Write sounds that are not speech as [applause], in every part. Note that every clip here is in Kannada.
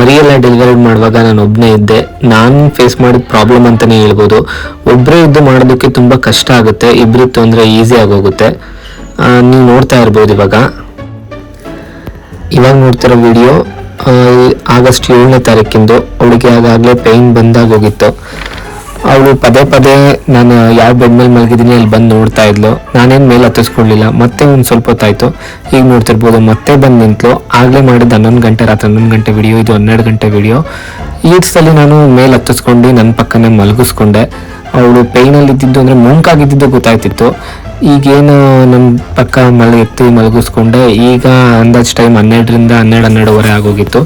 ಮರಿಯೆಲ್ಲ ಡೆಲಿವರಿ ಮಾಡುವಾಗ ನಾನು ಒಬ್ಬನೇ ಇದ್ದೆ. ನಾನು ಫೇಸ್ ಮಾಡಿದ ಪ್ರಾಬ್ಲಮ್ ಅಂತಲೇ ಹೇಳ್ಬೋದು. ಒಬ್ಬರೇ ಇದ್ದು ಮಾಡೋದಕ್ಕೆ ತುಂಬ ಕಷ್ಟ ಆಗುತ್ತೆ. ಇಬ್ಬರಿತ್ತು ಅಂದರೆ ಈಸಿ ಆಗೋಗುತ್ತೆ ನೀವು ನೋಡ್ತಾ ಇರ್ಬೋದು ಇವಾಗ. ಇವಾಗ ನೋಡ್ತಿರೋ ವಿಡಿಯೋ ಆಗಸ್ಟ್ ಏಳನೇ ತಾರೀಕಿಂದು, ಅವಳಿಗೆ ಆಗಾಗಲೇ ಪೇಯ್ನ್ ಬಂದಾಗ ಹೋಗಿತ್ತು. ಅವಳು ಪದೇ ಪದೇ ನಾನು ಯಾವ ಬೆಡ್ ಮೇಲೆ ಮಲಗಿದ್ದೀನಿ ಅಲ್ಲಿ ಬಂದು ನೋಡ್ತಾ ಇದ್ಲು. ನಾನೇನು ಮೇಲೆ ಹತ್ತಿಸ್ಕೊಳ್ಳಿಲ್ಲ ಮತ್ತೆ ಒಂದು ಸ್ವಲ್ಪ ಹೊತ್ತಾಯ್ತು ಈಗ ನೋಡ್ತಿರ್ಬೋದು. ಮತ್ತೆ ಬಂದು ನಿಂತು ಆಗಲೇ ಮಾಡಿದ್ದು ಹನ್ನೊಂದು ಗಂಟೆ, ರಾತ್ರಿ ಹನ್ನೊಂದು ಗಂಟೆ ವಿಡಿಯೋ, ಇದು ಹನ್ನೆರಡು ಗಂಟೆ ವಿಡಿಯೋ. ಈ ಸಲ ನಾನು ಮೇಲೆ ಹತ್ತಿಸ್ಕೊಂಡು ನನ್ನ ಪಕ್ಕನೇ ಮಲಗಿಸ್ಕೊಂಡೆ. ಅವಳು ಪೈನಲ್ಲಿ ಇದ್ದಿದ್ದು ಅಂದರೆ ಮುಂಕಾಗಿದ್ದಿದ್ದು ಗೊತ್ತಾಯ್ತಿತ್ತು. ಈಗೇನು ನನ್ನ ಪಕ್ಕ ಮಲಗಿತ್ತು ಎತ್ತಿ ಮಲಗಿಸ್ಕೊಂಡೆ. ಈಗ ಅಂದಾಜು ಟೈಮ್ ಹನ್ನೆರಡರಿಂದ ಹನ್ನೆರಡು, ಹನ್ನೆರಡುವರೆ ಆಗೋಗಿತ್ತು.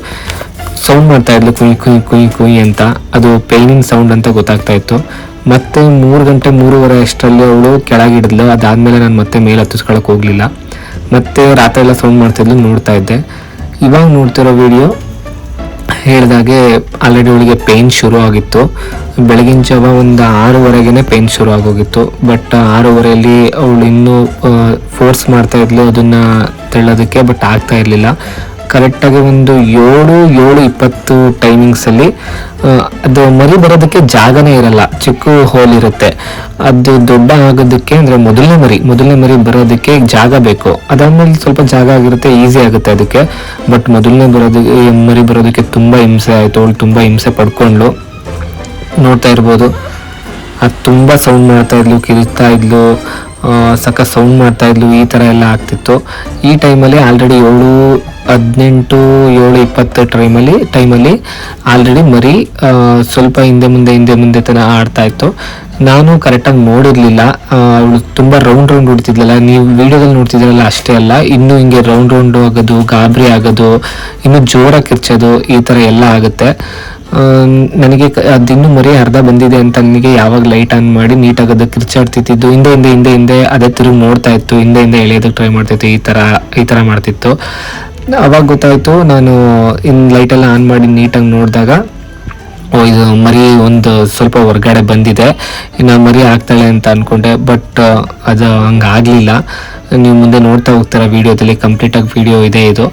ಸೌಂಡ್ ಮಾಡ್ತಾ ಇದ್ಲು, ಕುಯ್ ಕುಯ್ ಕುಯ್ ಕುಯ್ ಅಂತ. ಅದು ಪೇನಿಂಗ್ ಸೌಂಡ್ ಅಂತ ಗೊತ್ತಾಗ್ತಾ ಇತ್ತು. ಮತ್ತೆ ಮೂರು ಗಂಟೆ ಮೂರುವರೆ ಅಷ್ಟರಲ್ಲಿ ಅವಳು ಕೆಳಗಿಡಿದ್ಲು ಅದಾದಮೇಲೆ ನಾನು ಮತ್ತೆ ಮೇಲೆ ಹತ್ತಿಸ್ಕೊಳಕ್ ಹೋಗ್ಲಿಲ್ಲ. ಮತ್ತೆ ರಾತ್ರಿ ಎಲ್ಲ ಸೌಂಡ್ ಮಾಡ್ತಿದ್ಲು, ನೋಡ್ತಾ ಇದ್ದೆ. ಇವಾಗ ನೋಡ್ತಿರೋ ವಿಡಿಯೋ ಹೇಳಿದಾಗೆ ಆಲ್ರೆಡಿ ಅವಳಿಗೆ ಪೇಯ್ನ್ ಶುರು ಆಗಿತ್ತು. ಬೆಳಗಿನ ಜಾವ ಒಂದು ಆರೂವರೆಗೇ ಪೇಯ್ನ್ ಶುರು ಆಗೋಗಿತ್ತು. ಬಟ್ ಆರೂವರೆಯಲ್ಲಿ ಅವಳು ಇನ್ನೂ ಫೋರ್ಸ್ ಮಾಡ್ತಾ ಇದ್ಲು, ಅದನ್ನು ತೆಳ್ಳೋದಕ್ಕೆ ಬಟ್ ಆಗ್ತಾ ಇರಲಿಲ್ಲ. ಕರೆಕ್ಟಾಗಿ ಒಂದು ಏಳು ಏಳು ಇಪ್ಪತ್ತು ಟೈಮಿಂಗ್ಸಲ್ಲಿ ಅದು ಮರಿ ಬರೋದಕ್ಕೆ ಜಾಗನೇ ಇರಲ್ಲ, ಚಿಕ್ಕ ಹೋಲ್ ಇರುತ್ತೆ. ಅದು ದೊಡ್ಡ ಆಗೋದಕ್ಕೆ ಅಂದರೆ ಮೊದಲನೇ ಮರಿ ಮೊದಲನೇ ಮರಿ ಬರೋದಕ್ಕೆ ಜಾಗ ಬೇಕು. ಅದಾದ್ಮೇಲೆ ಸ್ವಲ್ಪ ಜಾಗ ಆಗಿರುತ್ತೆ ಈಸಿ ಆಗುತ್ತೆ ಅದಕ್ಕೆ. ಬಟ್ ಮೊದಲನೇ ಬರೋದಕ್ಕೆ ಮರಿ ಬರೋದಕ್ಕೆ ತುಂಬ ಹಿಂಸೆ ಆಯಿತು, ಅವಳು ತುಂಬ ಹಿಂಸೆ ಪಡ್ಕೊಂಡ್ಲು ನೋಡ್ತಾ ಇರ್ಬೋದು. ಅದು ತುಂಬ ಸೌಂಡ್ ಮಾಡ್ತಾ ಇದ್ಲು, ಕಿರಿತಾ ಇದ್ಲು. ಸಕ್ಕ ಸೌಂಡ್ ಮಾಡ್ತಾ ಇದ್ಲು, ಈ ಥರ ಎಲ್ಲ ಆಗ್ತಿತ್ತು. ಈ ಟೈಮಲ್ಲಿ ಆಲ್ರೆಡಿ ಏಳು, ಹದಿನೆಂಟು, ಏಳು ಇಪ್ಪತ್ತು ಟೈಮಲ್ಲಿ ಟೈಮಲ್ಲಿ ಆಲ್ರೆಡಿ ಮರಿ ಸ್ವಲ್ಪ ಹಿಂದೆ ಮುಂದೆ ಹಿಂದೆ ಮುಂದೆ ತನ ಆಡ್ತಾ ಇತ್ತು. ನಾನು ಕರೆಕ್ಟಾಗಿ ನೋಡಿರಲಿಲ್ಲ. ಅವಳು ತುಂಬ ರೌಂಡ್ ರೌಂಡ್ ಹೊಡ್ತಿದ್ಲಲ್ಲ ನೀವು ವಿಡಿಯೋದಲ್ಲಿ ನೋಡ್ತಿದ್ರಲ್ಲ ಅಷ್ಟೇ ಅಲ್ಲ, ಇನ್ನೂ ಹಿಂಗೆ ರೌಂಡ್ ರೌಂಡ್ ಆಗೋದು, ಗಾಬರಿ ಆಗೋದು, ಇನ್ನು ಜೋರಾಗಿ ಕಿರ್ಚೋದು, ಈ ಥರ ಎಲ್ಲ ಆಗುತ್ತೆ. ನನಗೆ ಅದಿನ್ನು ಮರಿ ಅರ್ಧ ಬಂದಿದೆ ಅಂತ ನನಗೆ ಯಾವಾಗ ಲೈಟ್ ಆನ್ ಮಾಡಿ ನೀಟಾಗಿ ಅದಕ್ಕೆ ಕಿರ್ಚಾಡ್ತಿತ್ತು ಹಿಂದೆ ಹಿಂದೆ ಹಿಂದೆ ಹಿಂದೆ ಅದೇ ತಿರುಗಿ ನೋಡ್ತಾ ಇತ್ತು, ಹಿಂದೆ ಹಿಂದೆ ಎಳೆಯೋದಕ್ಕೆ ಟ್ರೈ ಮಾಡ್ತಿತ್ತು, ಈ ಥರ ಈ ಥರ ಮಾಡ್ತಿತ್ತು. ಅವಾಗ ಗೊತ್ತಾಯ್ತು, ನಾನು ಇನ್ ಲೈಟೆಲ್ಲ ಆನ್ ಮಾಡಿ ನೀಟಾಗಿ ನೋಡಿದಾಗ, ಓ, ಇದು ಮರಿ ಒಂದು ಸ್ವಲ್ಪ ಹೊರಗಡೆ ಬಂದಿದೆ, ಇನ್ನು ಮರಿ ಆಗ್ತಾಳೆ ಅಂತ ಅನ್ಕೊಂಡೆ ಬಟ್ ಅದು ಹಂಗೆ ನೀವು ಮುಂದೆ ನೋಡ್ತಾ ಹೋಗ್ತೀರಾ ವಿಡಿಯೋದಲ್ಲಿ ಕಂಪ್ಲೀಟಾಗಿ ವಿಡಿಯೋ ಇದೆ ಇದು.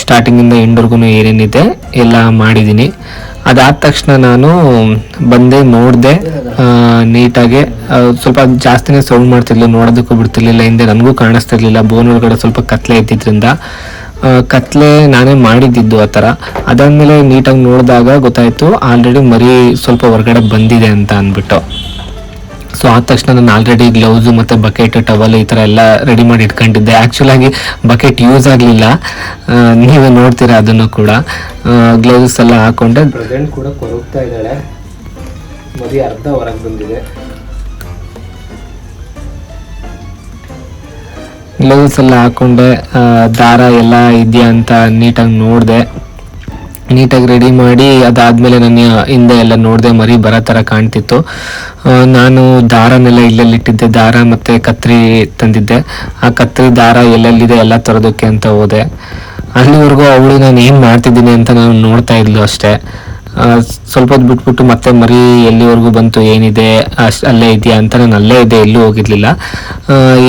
ಸ್ಟಾರ್ಟಿಂಗಿಂದ ಎಂಡ್ವರೆಗೂ ಏನೇನಿದೆ ಎಲ್ಲ ಮಾಡಿದ್ದೀನಿ. ಅದಾದ ತಕ್ಷಣ ನಾನು ಬಂದೆ, ನೋಡಿದೆ ನೀಟಾಗಿ ಸ್ವಲ್ಪ ಜಾಸ್ತಿನೇ ಸೌಂಡ್ ಮಾಡ್ತಿರ್ಲಿಲ್ಲ, ನೋಡೋದಕ್ಕೂ ಬಿಡ್ತಿರ್ಲಿಲ್ಲ, ಹಿಂದೆ ನನಗೂ ಕಾಣಿಸ್ತಿರ್ಲಿಲ್ಲ ಬೋನ್ ಒಳಗಡೆ ಸ್ವಲ್ಪ ಕತ್ಲೆ ಇದ್ದಿದ್ದರಿಂದ ಕತ್ಲೆ ನಾನೇ ಮಾಡಿದ್ದಿದ್ದು ಆ ಥರ. ಅದಾದಮೇಲೆ ನೀಟಾಗಿ ನೋಡಿದಾಗ ಗೊತ್ತಾಯಿತು ಆಲ್ರೆಡಿ ಮರಿ ಸ್ವಲ್ಪ ಹೊರಗಡೆ ಬಂದಿದೆ ಅಂತ ಅಂದ್ಬಿಟ್ಟು. ಸೊ ಆದ ತಕ್ಷಣ ನಾನು ಆಲ್ರೆಡಿ ಗ್ಲೌಸು ಮತ್ತು ಬಕೆಟ್ ಟವಲ್ ಈ ಥರ ಎಲ್ಲ ರೆಡಿ ಮಾಡಿ ಇಟ್ಕೊಂಡಿದ್ದೆ. ಆ್ಯಕ್ಚುಲಾಗಿ ಬಕೆಟ್ ಯೂಸ್ ಆಗಲಿಲ್ಲ. ನೀವೇ ನೋಡ್ತೀರಾ ಅದನ್ನು ಕೂಡ. ಗ್ಲೌಸ್ ಎಲ್ಲ ಹಾಕೊಂಡೆ. ಪ್ರೆಸೆಂಟ್ ಕೂಡ ಕೊರಗ್ತಾ ಇದ್ದಾಳೆ. ಮದಿ ಅರ್ಧ ಹೊರಗೆ ಬಂದಿದೆ. ಗ್ಲೌಸ್ ಎಲ್ಲ ಹಾಕೊಂಡೆ. ದಾರ ಎಲ್ಲ ಇದೆಯಾ ಅಂತ ನೀಟಾಗಿ ನೋಡಿದೆ. ನೀಟಾಗಿ ರೆಡಿ ಮಾಡಿ ಅದಾದಮೇಲೆ ನಾನು ಹಿಂದೆ ಎಲ್ಲ ನೋಡಿದೆ. ಮರಿ ಬರೋ ಥರ ಕಾಣ್ತಿತ್ತು. ನಾನು ದಾರನೆಲ್ಲ ಇಲ್ಲಲ್ಲಿಟ್ಟಿದ್ದೆ, ದಾರ ಮತ್ತು ಕತ್ರಿ ತಂದಿದ್ದೆ. ಆ ಕತ್ರಿ ದಾರ ಎಲ್ಲೆಲ್ಲಿದೆ ಎಲ್ಲ ತರೋದಕ್ಕೆ ಅಂತ ಹೋದೆ. ಅಲ್ಲಿವರೆಗೂ ಅವಳು ನಾನು ಏನು ಮಾಡ್ತಿದ್ದೀನಿ ಅಂತ ನಾನು ನೋಡ್ತಾ ಇದ್ಲು ಅಷ್ಟೇ. ಸ್ವಲ್ಪ ಹೊತ್ತು ಬಿಟ್ಬಿಟ್ಟು ಮತ್ತೆ ಮರಿ ಎಲ್ಲಿವರೆಗೂ ಬಂತು, ಏನಿದೆ ಅಷ್ಟು ಅಲ್ಲೇ ಇದೆಯಾ ಅಂತ ನಾನು ಅಲ್ಲೇ ಇದೆ ಎಲ್ಲೂ ಹೋಗಿರ್ಲಿಲ್ಲ.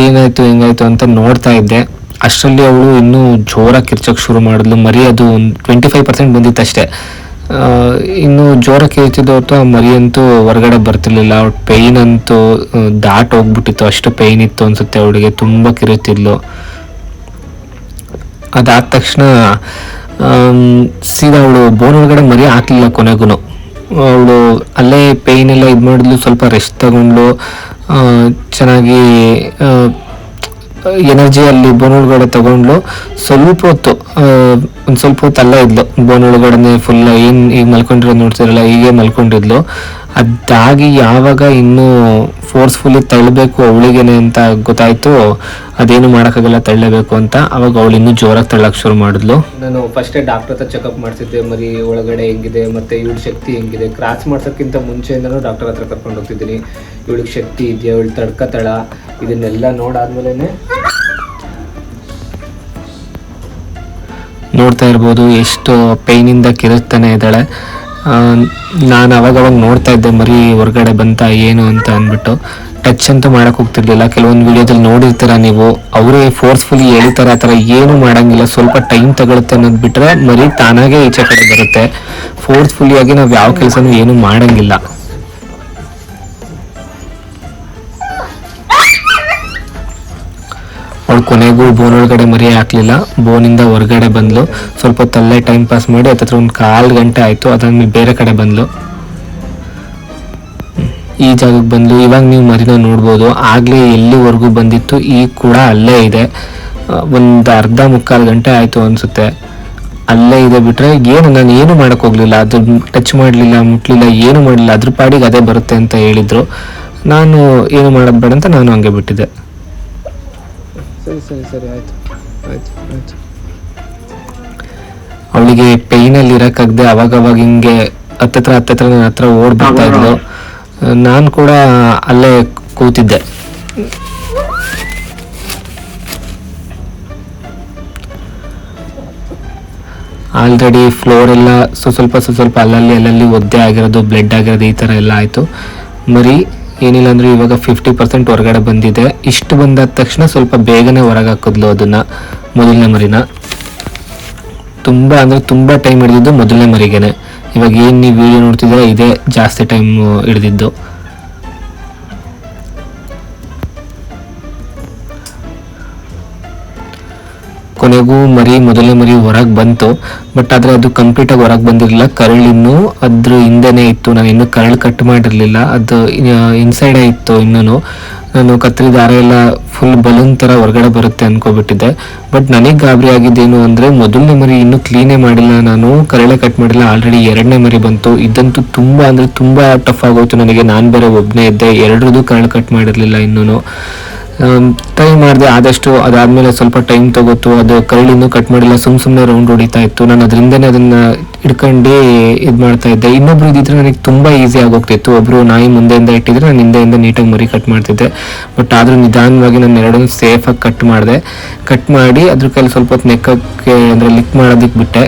ಏನಾಯಿತು, ಹೆಂಗಾಯ್ತು ಅಂತ ನೋಡ್ತಾ ಇದ್ದೆ. ಅಷ್ಟರಲ್ಲಿ ಅವಳು ಇನ್ನೂ ಜೋರಾಗಿ ಕಿರ್ಚೋಕ್ಕೆ ಶುರು ಮಾಡಿದ್ಲು. ಮರಿ ಅದು ಒಂದು ಟ್ವೆಂಟಿ ಫೈವ್ ಪರ್ಸೆಂಟ್ ಬಂದಿತ್ತು ಅಷ್ಟೇ ಇನ್ನು ಜೋರಾಗಿ ಕೇಳ್ತಿದ್ದು ಹೊರತು ಆ ಮರಿ ಅಂತೂ ಹೊರಗಡೆ ಬರ್ತಿರ್ಲಿಲ್ಲ ಅವ್ಳ ಪೇಯ್ನ್ ಅಂತೂ ದಾಟ್ ಹೋಗ್ಬಿಟ್ಟಿತ್ತು. ಅಷ್ಟು ಪೇಯ್ನ್ ಇತ್ತು ಅನ್ಸುತ್ತೆ ಅವಳಿಗೆ ತುಂಬ ಕಿರುತಿದ್ಲು. ಅದಾದ ತಕ್ಷಣ ಸೀದಾ ಅವಳು ಬೋನ್ ಒಳಗಡೆ ಮರಿ ಹಾಕ್ಲಿಲ್ಲ ಕೊನೆಗೂ. ಅವಳು ಅಲ್ಲೇ ಪೇಯ್ನ್ ಎಲ್ಲ ಇದು ಮಾಡಿದ್ಲು ಸ್ವಲ್ಪ ರೆಸ್ಟ್ ತಗೊಂಡ್ಲು ಆ, ಚೆನ್ನಾಗಿ ಎನರ್ಜಿ ಅಲ್ಲಿ ಬೋನ್ ಒಳಗಡೆ ತಗೊಂಡ್ಲು ಸ್ವಲ್ಪ ಹೊತ್ತು ಒಂದು ಸ್ವಲ್ಪ ಹೊತ್ತು ಅಲ್ಲೇ ಇದ್ಲು. ಬೋನ್ ಒಳಗಡೆ ಫುಲ್ ಏನು ಈಗ ಮಲ್ಕೊಂಡಿರೋದು ನೋಡ್ತಿರಲ್ಲ, ಹೀಗೆ ಮಲ್ಕೊಂಡಿದ್ಲು. ಅದಾಗಿ ಯಾವಾಗ ಇನ್ನೂ ಫೋರ್ಸ್ಫುಲ್ಲಿ ತಳ್ಳಬೇಕು ಅವಳಿಗೇನೆ ಅಂತ ಗೊತ್ತಾಯ್ತು. ಅದೇನು ಮಾಡೋಕ್ಕಾಗಲ್ಲ, ತಳ್ಳಬೇಕು ಅಂತ. ಅವಾಗ ಅವಳು ಇನ್ನೂ ಜೋರಾಗಿ ತಳ್ಳಕ್ಕೆ ಶುರು ಮಾಡಿದ್ಲು. ನಾನು ಫಸ್ಟೇ ಡಾಕ್ಟರ್ ಹತ್ರ ಚೆಕಪ್ ಮಾಡಿಸಿದ್ದೆ ಮರಿ ಒಳಗಡೆ ಹೆಂಗಿದೆ, ಮತ್ತೆ ಇವಳ ಶಕ್ತಿ ಹೆಂಗಿದೆ. ಕ್ರಾಸ್ ಮಾಡ್ಸೋಕ್ಕಿಂತ ಮುಂಚೆಯಿಂದನೂ ಡಾಕ್ಟರ್ ಹತ್ರ ಕರ್ಕೊಂಡು ಹೋಗ್ತಿದ್ದೀನಿ. ಇವಳಿಗೆ ಶಕ್ತಿ ಇದೆಯಾ? ಇವಳು ತಡ್ಕತಾಳ ಇದನ್ನೆಲ್ಲ ನೋಡಾದ್ಮೇಲೆ ನೋಡ್ತಾ ಇರ್ಬೋದು ಎಷ್ಟು ಪೈನಿಂದ ಕಿರುತ್ತಾನೆ ಇದ್ದಾಳೆ. ನಾನು ಅವಾಗವಾಗ ಅವಾಗ ನೋಡ್ತಾ ಇದ್ದೆ, ಮರಿ ಹೊರಗಡೆ ಬಂತ ಏನು ಅಂತ ಅಂದ್ಬಿಟ್ಟು. ಟಚ್ ಅಂತೂ ಮಾಡೋಕೆ ಹೋಗ್ತಿರ್ಲಿಲ್ಲ. ಕೆಲವೊಂದು ವಿಡಿಯೋದಲ್ಲಿ ನೋಡಿರ್ತೀರ ನೀವು, ಅವರೇ ಫೋರ್ಸ್ಫುಲಿ ಎಳಿತಾರೆ ಆ ಥರ ಏನು ಮಾಡೋಂಗಿಲ್ಲ. ಸ್ವಲ್ಪ ಟೈಮ್ ತಗೊಳುತ್ತೆ ಅನ್ನೋದು ಬಿಟ್ಟರೆ ಮರಿ ತಾನಾಗೆ ಈಚೆ ಕಡೆ ಬರುತ್ತೆ. ಫೋರ್ಸ್ಫುಲಿ ಆಗಿ ನಾವು ಯಾವ ಕೆಲಸನೂ ಏನು ಮಾಡಂಗಿಲ್ಲ. ಕೊನೆಗೂ ಬೋನ್ ಒಳಗಡೆ ಮರಿ ಹಾಕ್ಲಿಲ್ಲ. ಬೋನಿಂದ ಹೊರಗಡೆ ಬಂದ್ಲು. ಸ್ವಲ್ಪ ತಲ್ಲೆ ಟೈಮ್ ಪಾಸ್ ಮಾಡಿ ಹತ್ತತ್ರ ಒಂದು ಕಾಲು ಗಂಟೆ ಆಯ್ತು. ಅದಾದ್ಮೇಲೆ ಬೇರೆ ಕಡೆ ಬಂದ್ಲು. ಈ ಜಾಗಕ್ಕೆ ಬಂದ್ಲು. ಇವಾಗ ನೀವು ಮರಿನ ನೋಡ್ಬೋದು. ಆಗ್ಲೇ ಎಲ್ಲಿವರೆಗೂ ಬಂದಿತ್ತು ಈಗ ಕೂಡ ಅಲ್ಲೇ ಇದೆ. ಒಂದು ಅರ್ಧ ಮುಕ್ಕಾಲು ಗಂಟೆ ಆಯ್ತು ಅನ್ಸುತ್ತೆ. ಅಲ್ಲೇ ಇದೆ ಬಿಟ್ರೆ ಏನು, ನಾನು ಏನು ಮಾಡಕ್ ಹೋಗ್ಲಿಲ್ಲ. ಅದು ಟಚ್ ಮಾಡಲಿಲ್ಲ, ಮುಟ್ಲಿಲ್ಲ, ಏನು ಮಾಡಲಿಲ್ಲ. ಅದ್ರ ಪಾಡಿಗೆ ಅದೇ ಬರುತ್ತೆ ಅಂತ ಹೇಳಿದ್ರು. ನಾನು ಏನು ಮಾಡೋದು ಬೇಡ ಅಂತ ನಾನು ಹಂಗೆ ಬಿಟ್ಟಿದ್ದೆ. ಸರಿ ಸರಿ ಸರಿ ಆಯ್ತು. ಆಯ್ತು ಆಯ್ತು. ಅವಳಿಗೆ ಪೈನಲ್ಲಿ ಇರಕ್ಕಾಗದೆ ಅವಾಗ ಅವಾಗ ಹಿಂಗೆ ಹತ್ತತ್ರ ಹತ್ತತ್ರ ನನ್ನ ಹತ್ರ ಓಡ್ ಬರ್ತಾ ಇದ್ಲು. ನಾನು ಕೂಡ ಅಲ್ಲೇ ಕೂತಿದ್ದೆ. ಆಲ್ರೆಡಿ ಫ್ಲೋರ್ ಎಲ್ಲ ಸ್ವಲ್ಪ ಸ್ವಲ್ಪ ಅಲ್ಲಲ್ಲಿ ಅಲ್ಲಲ್ಲಿ ಒದ್ದೆ ಆಗಿರೋದು ಬ್ಲಡ್ ಆಗಿರೋದು ಈ ಥರ ಎಲ್ಲ ಆಯಿತು. ಮರಿ ಏನಿಲ್ಲ ಅಂದ್ರೆ ಇವಾಗ ಫಿಫ್ಟಿ ಪರ್ಸೆಂಟ್ ಹೊರಗಡೆ ಬಂದಿದೆ. ಇಷ್ಟು ಬಂದಾದ ತಕ್ಷಣ ಸ್ವಲ್ಪ ಬೇಗನೆ ಹೊರಗೆ ಹಾಕಿದ್ಲು ಅದನ್ನ ಮೊದಲನೇ ಮರಿನ. ತುಂಬ ಅಂದ್ರೆ ತುಂಬ ಟೈಮ್ ಹಿಡಿದಿದ್ದು ಮೊದಲನೇ ಮರಿಗೆನೆ. ಇವಾಗ ಏನು ನೀವು ವಿಡಿಯೋ ನೋಡ್ತಿದ್ರೆ ಇದೇ ಜಾಸ್ತಿ ಟೈಮ್ ಹಿಡಿದಿದ್ದು. ಕೊನೆಗೂ ಮರಿ, ಮೊದಲನೇ ಮರಿ ಹೊರಗೆ ಬಂತು. ಬಟ್ ಆದರೆ ಅದು ಕಂಪ್ಲೀಟಾಗಿ ಹೊರಗೆ ಬಂದಿರಲಿಲ್ಲ. ಕರಳಿನ್ನು ಅದ್ರ ಹಿಂದೆನೇ ಇತ್ತು. ನಾನು ಇನ್ನೂ ಕರಳು ಕಟ್ ಮಾಡಿರಲಿಲ್ಲ. ಅದು ಇನ್ಸೈಡೇ ಇತ್ತು ಇನ್ನೂ ನಾನು ಕತ್ತರಿ ದಾರ ಎಲ್ಲ ಫುಲ್ ಬಲೂನ್ ಥರ ಹೊರಗಡೆ ಬರುತ್ತೆ ಅನ್ಕೋಬಿಟ್ಟಿದ್ದೆ. ಬಟ್ ನನಗೆ ಗಾಬರಿ ಆಗಿದ್ದೇನು ಅಂದರೆ ಮೊದಲನೇ ಮರಿ ಇನ್ನೂ ಕ್ಲೀನೇ ಮಾಡಿಲ್ಲ. ನಾನು ಕರಳೆ ಕಟ್ ಮಾಡಿಲ್ಲ. ಆಲ್ರೆಡಿ ಎರಡನೇ ಮರಿ ಬಂತು. ಇದಂತೂ ತುಂಬ ಅಂದರೆ ತುಂಬ ಟಫ್ ಆಗೋಯ್ತು ನನಗೆ. ನಾನು ಬೇರೆ ಒಬ್ಬನೇ ಇದ್ದೆ. ಎರಡರದ್ದು ಕರಳು ಕಟ್ ಮಾಡಿರಲಿಲ್ಲ ಇನ್ನೂ ಟ್ರೈ ಮಾಡಿದೆ ಆದಷ್ಟು ಅದಾದ್ಮೇಲೆ ಸ್ವಲ್ಪ ಟೈಮ್ ತಗೋತು, ಅದು ಕರಳಿನೂ ಕಟ್ ಮಾಡಿಲ್ಲ, ಸುಮ್ ಸುಮ್ಮನೆ ರೌಂಡ್ ಹೊಡಿತಾ ಇತ್ತು. ನಾನು ಅದರಿಂದನೇ ಅದನ್ನ ಹಿಡ್ಕೊಂಡು ಇದು ಮಾಡ್ತಾ ಇದ್ದೆ. ಇನ್ನೊಬ್ರು ಇದ್ದಿದ್ರೆ ನನಗೆ ತುಂಬಾ ಈಸಿ ಆಗೋಗ್ತಿತ್ತು. ಒಬ್ರು ನಾಯಿ ಮುಂದೆಯಿಂದ ಇಟ್ಟಿದ್ರೆ ನಾನು ಹಿಂದೆಯಿಂದ ನೀಟಾಗಿ ಮರಿ ಕಟ್ ಮಾಡ್ತಿದ್ದೆ. ಬಟ್ ಆದರೂ ನಿಧಾನವಾಗಿ ನಾನು ಎರಡನ್ನೂ ಸೇಫಾಗಿ ಕಟ್ ಮಾಡಿದೆ. ಕಟ್ ಮಾಡಿ ಅದ್ರ ಕೈಲಿ ಸ್ವಲ್ಪ ಹೊತ್ತು ನೆಕ್ಕಕ್ಕೆ ಅಂದರೆ ಲಿಕ್ ಮಾಡೋದಕ್ಕೆ ಬಿಟ್ಟೆ.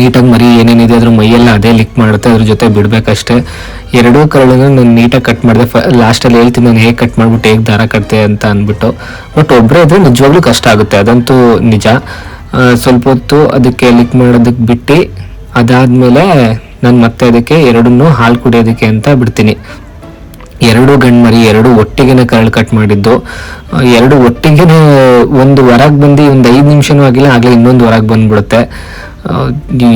ನೀಟಾಗಿ ಮರಿ ಏನೇನಿದೆ ಅದ್ರ ಮೈಯೆಲ್ಲ ಅದೇ ಲಿಕ್ ಮಾಡುತ್ತೆ, ಅದ್ರ ಜೊತೆ ಬಿಡಬೇಕಷ್ಟೇ. ಎರಡೂ ಕರಳನ್ನು ನಾನು ನೀಟಾಗಿ ಕಟ್ ಮಾಡಿದೆ. ಫ ಲಾಸ್ಟಲ್ಲಿ ಹೇಳ್ತೀನಿ, ನಾನು ಹೇಗೆ ಕಟ್ ಮಾಡ್ಬಿಟ್ಟು ಹೇಗೆ ದಾರ ಕಟ್ತೆ ಅಂತ ಅಂದ್ಬಿಟ್ಟು. ಬಟ್ ಒಬ್ಬರೇ ಇದ್ರೆ ನಿಜವಾಗ್ಲೂ ಕಷ್ಟ ಆಗುತ್ತೆ, ಅದಂತೂ ನಿಜ. ಸ್ವಲ್ಪ ಹೊತ್ತು ಅದಕ್ಕೆ ಲಿಕ್ ಮಾಡೋದಕ್ಕೆ ಬಿಟ್ಟು, ಅದಾದಮೇಲೆ ನಾನು ಮತ್ತೆ ಅದಕ್ಕೆ ಎರಡನ್ನೂ ಹಾಲು ಕುಡಿಯೋದಕ್ಕೆ ಅಂತ ಬಿಡ್ತೀನಿ. ಎರಡು ಗಂಡು ಮರಿ, ಎರಡು ಒಟ್ಟಿಗೆನೆ ಕರಳು ಕಟ್ ಮಾಡಿದ್ದು. ಎರಡು ಒಟ್ಟಿಗೆನೆ ಒಂದು ಹೊರಗೆ ಬಂದು ಒಂದು ಐದು ನಿಮಿಷನೂ ಆಗಿಲ್ಲ, ಆಗಲೇ ಇನ್ನೊಂದು ಹೊರಗೆ ಬಂದ್ಬಿಡುತ್ತೆ.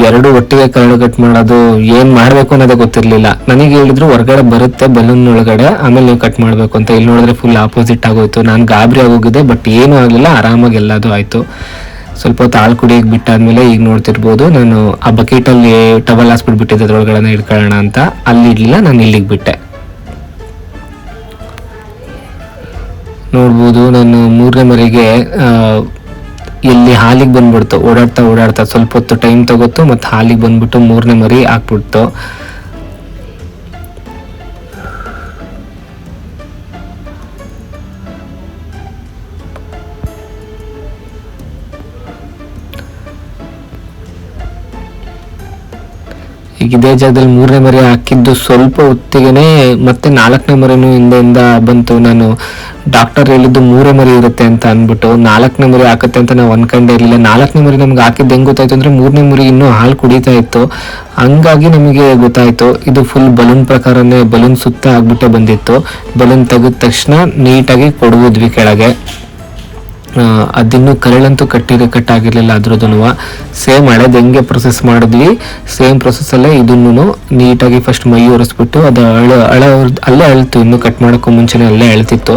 ಎರಡು ಒಟ್ಟಿಗೆ ಕರಳು ಕಟ್ ಮಾಡೋದು ಏನು ಮಾಡಬೇಕು ಅನ್ನೋದೇ ಗೊತ್ತಿರಲಿಲ್ಲ. ನನಗೆ ಹೇಳಿದ್ರು ಹೊರಗಡೆ ಬರುತ್ತೆ ಬಲೂನ್ ಒಳಗಡೆ, ಆಮೇಲೆ ನೀವು ಕಟ್ ಮಾಡಬೇಕು ಅಂತ. ಇಲ್ಲಿ ನೋಡಿದ್ರೆ ಫುಲ್ ಆಪೋಸಿಟ್ ಆಗೋಯ್ತು. ನಾನು ಗಾಬರಿ ಆಗೋಗಿದೆ ಬಟ್ ಏನೂ ಆಗಲಿಲ್ಲ, ಆರಾಮಾಗಿ ಎಲ್ಲದೂ ಆಯಿತು. ಸ್ವಲ್ಪ ಹೊತ್ತು ಹಾಲು ಕುಡಿಯಕ್ಕೆ ಬಿಟ್ಟಾದ್ಮೇಲೆ ಈಗ ನೋಡ್ತಿರ್ಬೋದು. ನಾನು ಆ ಬಕೆಟಲ್ಲಿ ಟವಲ್ ಹಾಸ್ಬಿಟ್ಬಿಟ್ಟಿದ್ದೆ ಅದ್ರೊಳಗಡೆ ಇಟ್ಕೊಳ್ಳೋಣ ಅಂತ. ಅಲ್ಲಿ ಇಡ್ಲಿಲ್ಲ, ನಾನು ಇಲ್ಲಿಗೆ ಬಿಟ್ಟೆ. ನೋಡ್ಬೋದು, ನಾನು ಮೂರನೇ ಮರಿಗೆ ಆ, ಎಲ್ಲಿ ಹಾಲಿಗೆ ಬಂದ್ಬಿಡ್ತು? ಓಡಾಡ್ತಾ ಓಡಾಡ್ತಾ ಸ್ವಲ್ಪ ಹೊತ್ತು ಟೈಮ್ ತಗೋತು ಮತ್ತು ಹಾಲಿಗೆ ಬಂದ್ಬಿಟ್ಟು ಮೂರನೇ ಮರಿ ಹಾಕ್ಬಿಡ್ತು ಈಗ ಇದೇ ಜಾಗದಲ್ಲಿ ಮೂರನೇ ಮರಿ ಹಾಕಿದ್ದು ಸ್ವಲ್ಪ ಹೊತ್ತಿಗೆನೆ ಮತ್ತೆ ನಾಲ್ಕನೇ ಮರಿನೂ ಹಿಂದೆಯಿಂದ ಬಂತು. ನಾನು ಡಾಕ್ಟರ್ ಹೇಳಿದ್ದು ಮೂರೇ ಮರಿ ಇರುತ್ತೆ ಅಂತ ಅಂದ್ಬಿಟ್ಟು, ನಾಲ್ಕನೇ ಮರಿ ಹಾಕುತ್ತೆ ಅಂತ ನಾವು ಅನ್ಕೊಂಡೇ ಇರಲಿಲ್ಲ. ನಾಲ್ಕನೇ ಮರಿ ನಮ್ಗೆ ಹಾಕಿದ್ದು ಹೆಂಗ್ ಗೊತ್ತಾಯ್ತು ಅಂದ್ರೆ, ಮೂರನೇ ಮರಿ ಇನ್ನೂ ಹಾಲು ಕುಡಿತಾ ಇತ್ತು. ಹಂಗಾಗಿ ನಮಗೆ ಗೊತ್ತಾಯ್ತು, ಇದು ಫುಲ್ ಬಲೂನ್ ಪ್ರಕಾರನೇ ಬಲೂನ್ ಸುತ್ತ ಆಗ್ಬಿಟ್ಟೆ ಬಂದಿತ್ತು. ಬಲೂನ್ ತೆಗೆದ ತಕ್ಷಣ ನೀಟಾಗಿ ಕೊಡುವುದ್ವಿ ಕೆಳಗೆ. ಅದಿನ್ನೂ ಕರಳಂತೂ ಕಟ್ ಆಗಿರ್ಲಿಲ್ಲ ಅದ್ರದ್ದು ಸೇಮ್ ಹಳೆದು ಹೆಂಗೆ ಪ್ರೊಸೆಸ್ ಮಾಡಿದ್ವಿ ಸೇಮ್ ಪ್ರೊಸೆಸ್ಸಲ್ಲೇ ಇದನ್ನು ನೀಟಾಗಿ ಫಸ್ಟ್ ಮೈ ಒರೆಸ್ಬಿಟ್ಟು ಅದು ಅಳ ಅಳ ಅಲ್ಲೇ ಅಳ್ತು. ಇನ್ನು ಕಟ್ ಮಾಡೋಕ್ಕೂ ಮುಂಚೆನೇ ಅಲ್ಲೇ ಅಳ್ತಿತ್ತು.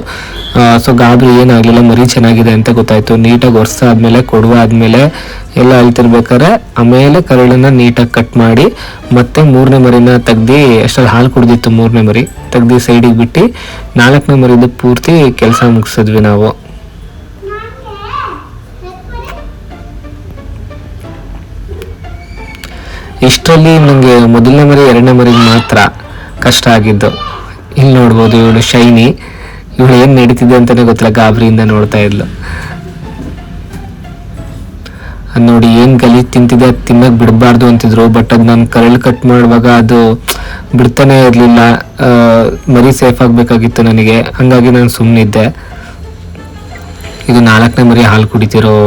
ಸೊ ಗಾಬರಿ ಏನಾಗಲಿಲ್ಲ, ಮರಿ ಚೆನ್ನಾಗಿದೆ ಅಂತ ಗೊತ್ತಾಯ್ತು. ನೀಟಾಗಿ ಒರೆಸಾದ್ಮೇಲೆ ಕೊಡುವ ಆದ್ಮೇಲೆ ಎಲ್ಲ ಅಳ್ತಿರ್ಬೇಕಾದ್ರೆ ಆಮೇಲೆ ಕರಳನ್ನ ನೀಟಾಗಿ ಕಟ್ ಮಾಡಿ ಮತ್ತೆ ಮೂರನೇ ಮರಿನ ತೆಗ್ದು ಅಷ್ಟರಲ್ಲಿ ಹಾಲು ಕುಡ್ದಿತ್ತು ಮೂರನೇ ಮರಿ. ತೆಗ್ದು ಸೈಡಿಗೆ ಬಿಟ್ಟು ನಾಲ್ಕನೇ ಮರಿದು ಪೂರ್ತಿ ಕೆಲಸ ಮುಗಿಸಿದ್ವಿ ನಾವು. ಇಷ್ಟರಲ್ಲಿ ನನಗೆ ಮೊದಲನೇ ಮರಿ, ಎರಡನೇ ಮರಿ ಮಾತ್ರ ಕಷ್ಟ ಆಗಿದ್ದು. ಇಲ್ಲಿ ನೋಡ್ಬೋದು ಇವಳು ಶೈನಿ. ಇವಳು ಏನು ನಡೀತಿದೆ ಅಂತಲೇ ಗೊತ್ತಿಲ್ಲ. ಗಾಬರಿಯಿಂದ ನೋಡ್ತಾ ಇದ್ಲು. ಅದು ನೋಡಿ ಏನು ಗಲಿ ತಿಂತಿದೆ, ಅದ್ ತಿನ್ನಕ್ ಬಿಡಬಾರ್ದು ಅಂತಿದ್ರು. ಬಟ್ ಅದು ನಾನು ಕರಳು ಕಟ್ ಮಾಡುವಾಗ ಅದು ಬಿಡ್ತಾನೆ ಇರಲಿಲ್ಲ. ಮರಿ ಸೇಫ್ ಆಗಬೇಕಾಗಿತ್ತು ನನಗೆ. ಹಂಗಾಗಿ ನಾನು ಸುಮ್ಮನಿದ್ದೆ ಇದು ನಾಲ್ಕನೇ ಮರಿ ಹಾಲು ಕುಡಿತಿರೋ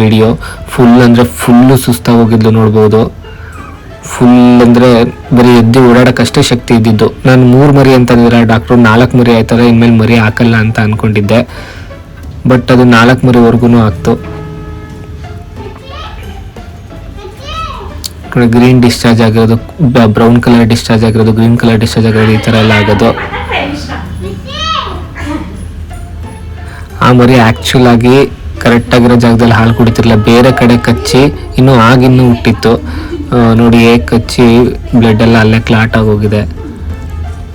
ವಿಡಿಯೋ ಫುಲ್ ಅಂದ್ರೆ ಫುಲ್ಲು ಸುಸ್ತಾಗಿ ಹೋಗಿದ್ಲು ನೋಡ್ಬೋದು. ಫುಲ್ ಅಂದ್ರೆ ಬರೀ ಎದ್ದು ಓಡಾಡಕ್ಕಷ್ಟೇ ಶಕ್ತಿ ಇದ್ದಿದ್ದು. ನಾನು ಮೂರು ಮರಿ ಅಂತಂದ್ರೆ ಡಾಕ್ಟ್ರು ನಾಲ್ಕು ಮರಿ ಆಯ್ತಾರೆ ಇನ್ಮೇಲೆ ಮರಿ ಹಾಕಲ್ಲ ಅಂತ ಅನ್ಕೊಂಡಿದ್ದೆ. ಬಟ್ ಅದು ನಾಲ್ಕು ಮರಿವರೆಗೂ ಆಗ್ತು. ಗ್ರೀನ್ ಡಿಸ್ಚಾರ್ಜ್ ಆಗಿರೋದು ಬ್ರೌನ್ ಕಲರ್ ಡಿಸ್ಚಾರ್ಜ್ ಆಗಿರೋದು ಗ್ರೀನ್ ಕಲರ್ ಡಿಸ್ಚಾರ್ಜ್ ಆಗಿರೋದು ಈ ಥರ ಎಲ್ಲ ಆಗೋದು. ಆ ಮರಿ ಆ್ಯಕ್ಚುಲ್ ಆಗಿ ಕರೆಕ್ಟ್ ಆಗಿರೋ ಜಾಗದಲ್ಲಿ ಹಾಲು ಕುಡಿತಿರ್ಲಿಲ್ಲ, ಬೇರೆ ಕಡೆ ಕಚ್ಚಿ ಇನ್ನು ಆಗಿನ್ನೂ ಹುಟ್ಟಿತ್ತು. ನೋಡಿ ಹೇಗೆ ಕಚ್ಚಿ ಬ್ಲಡ್ ಎಲ್ಲ ಅಲ್ಲೇ ಕ್ಲಾಟ್ ಆಗೋಗಿದೆ.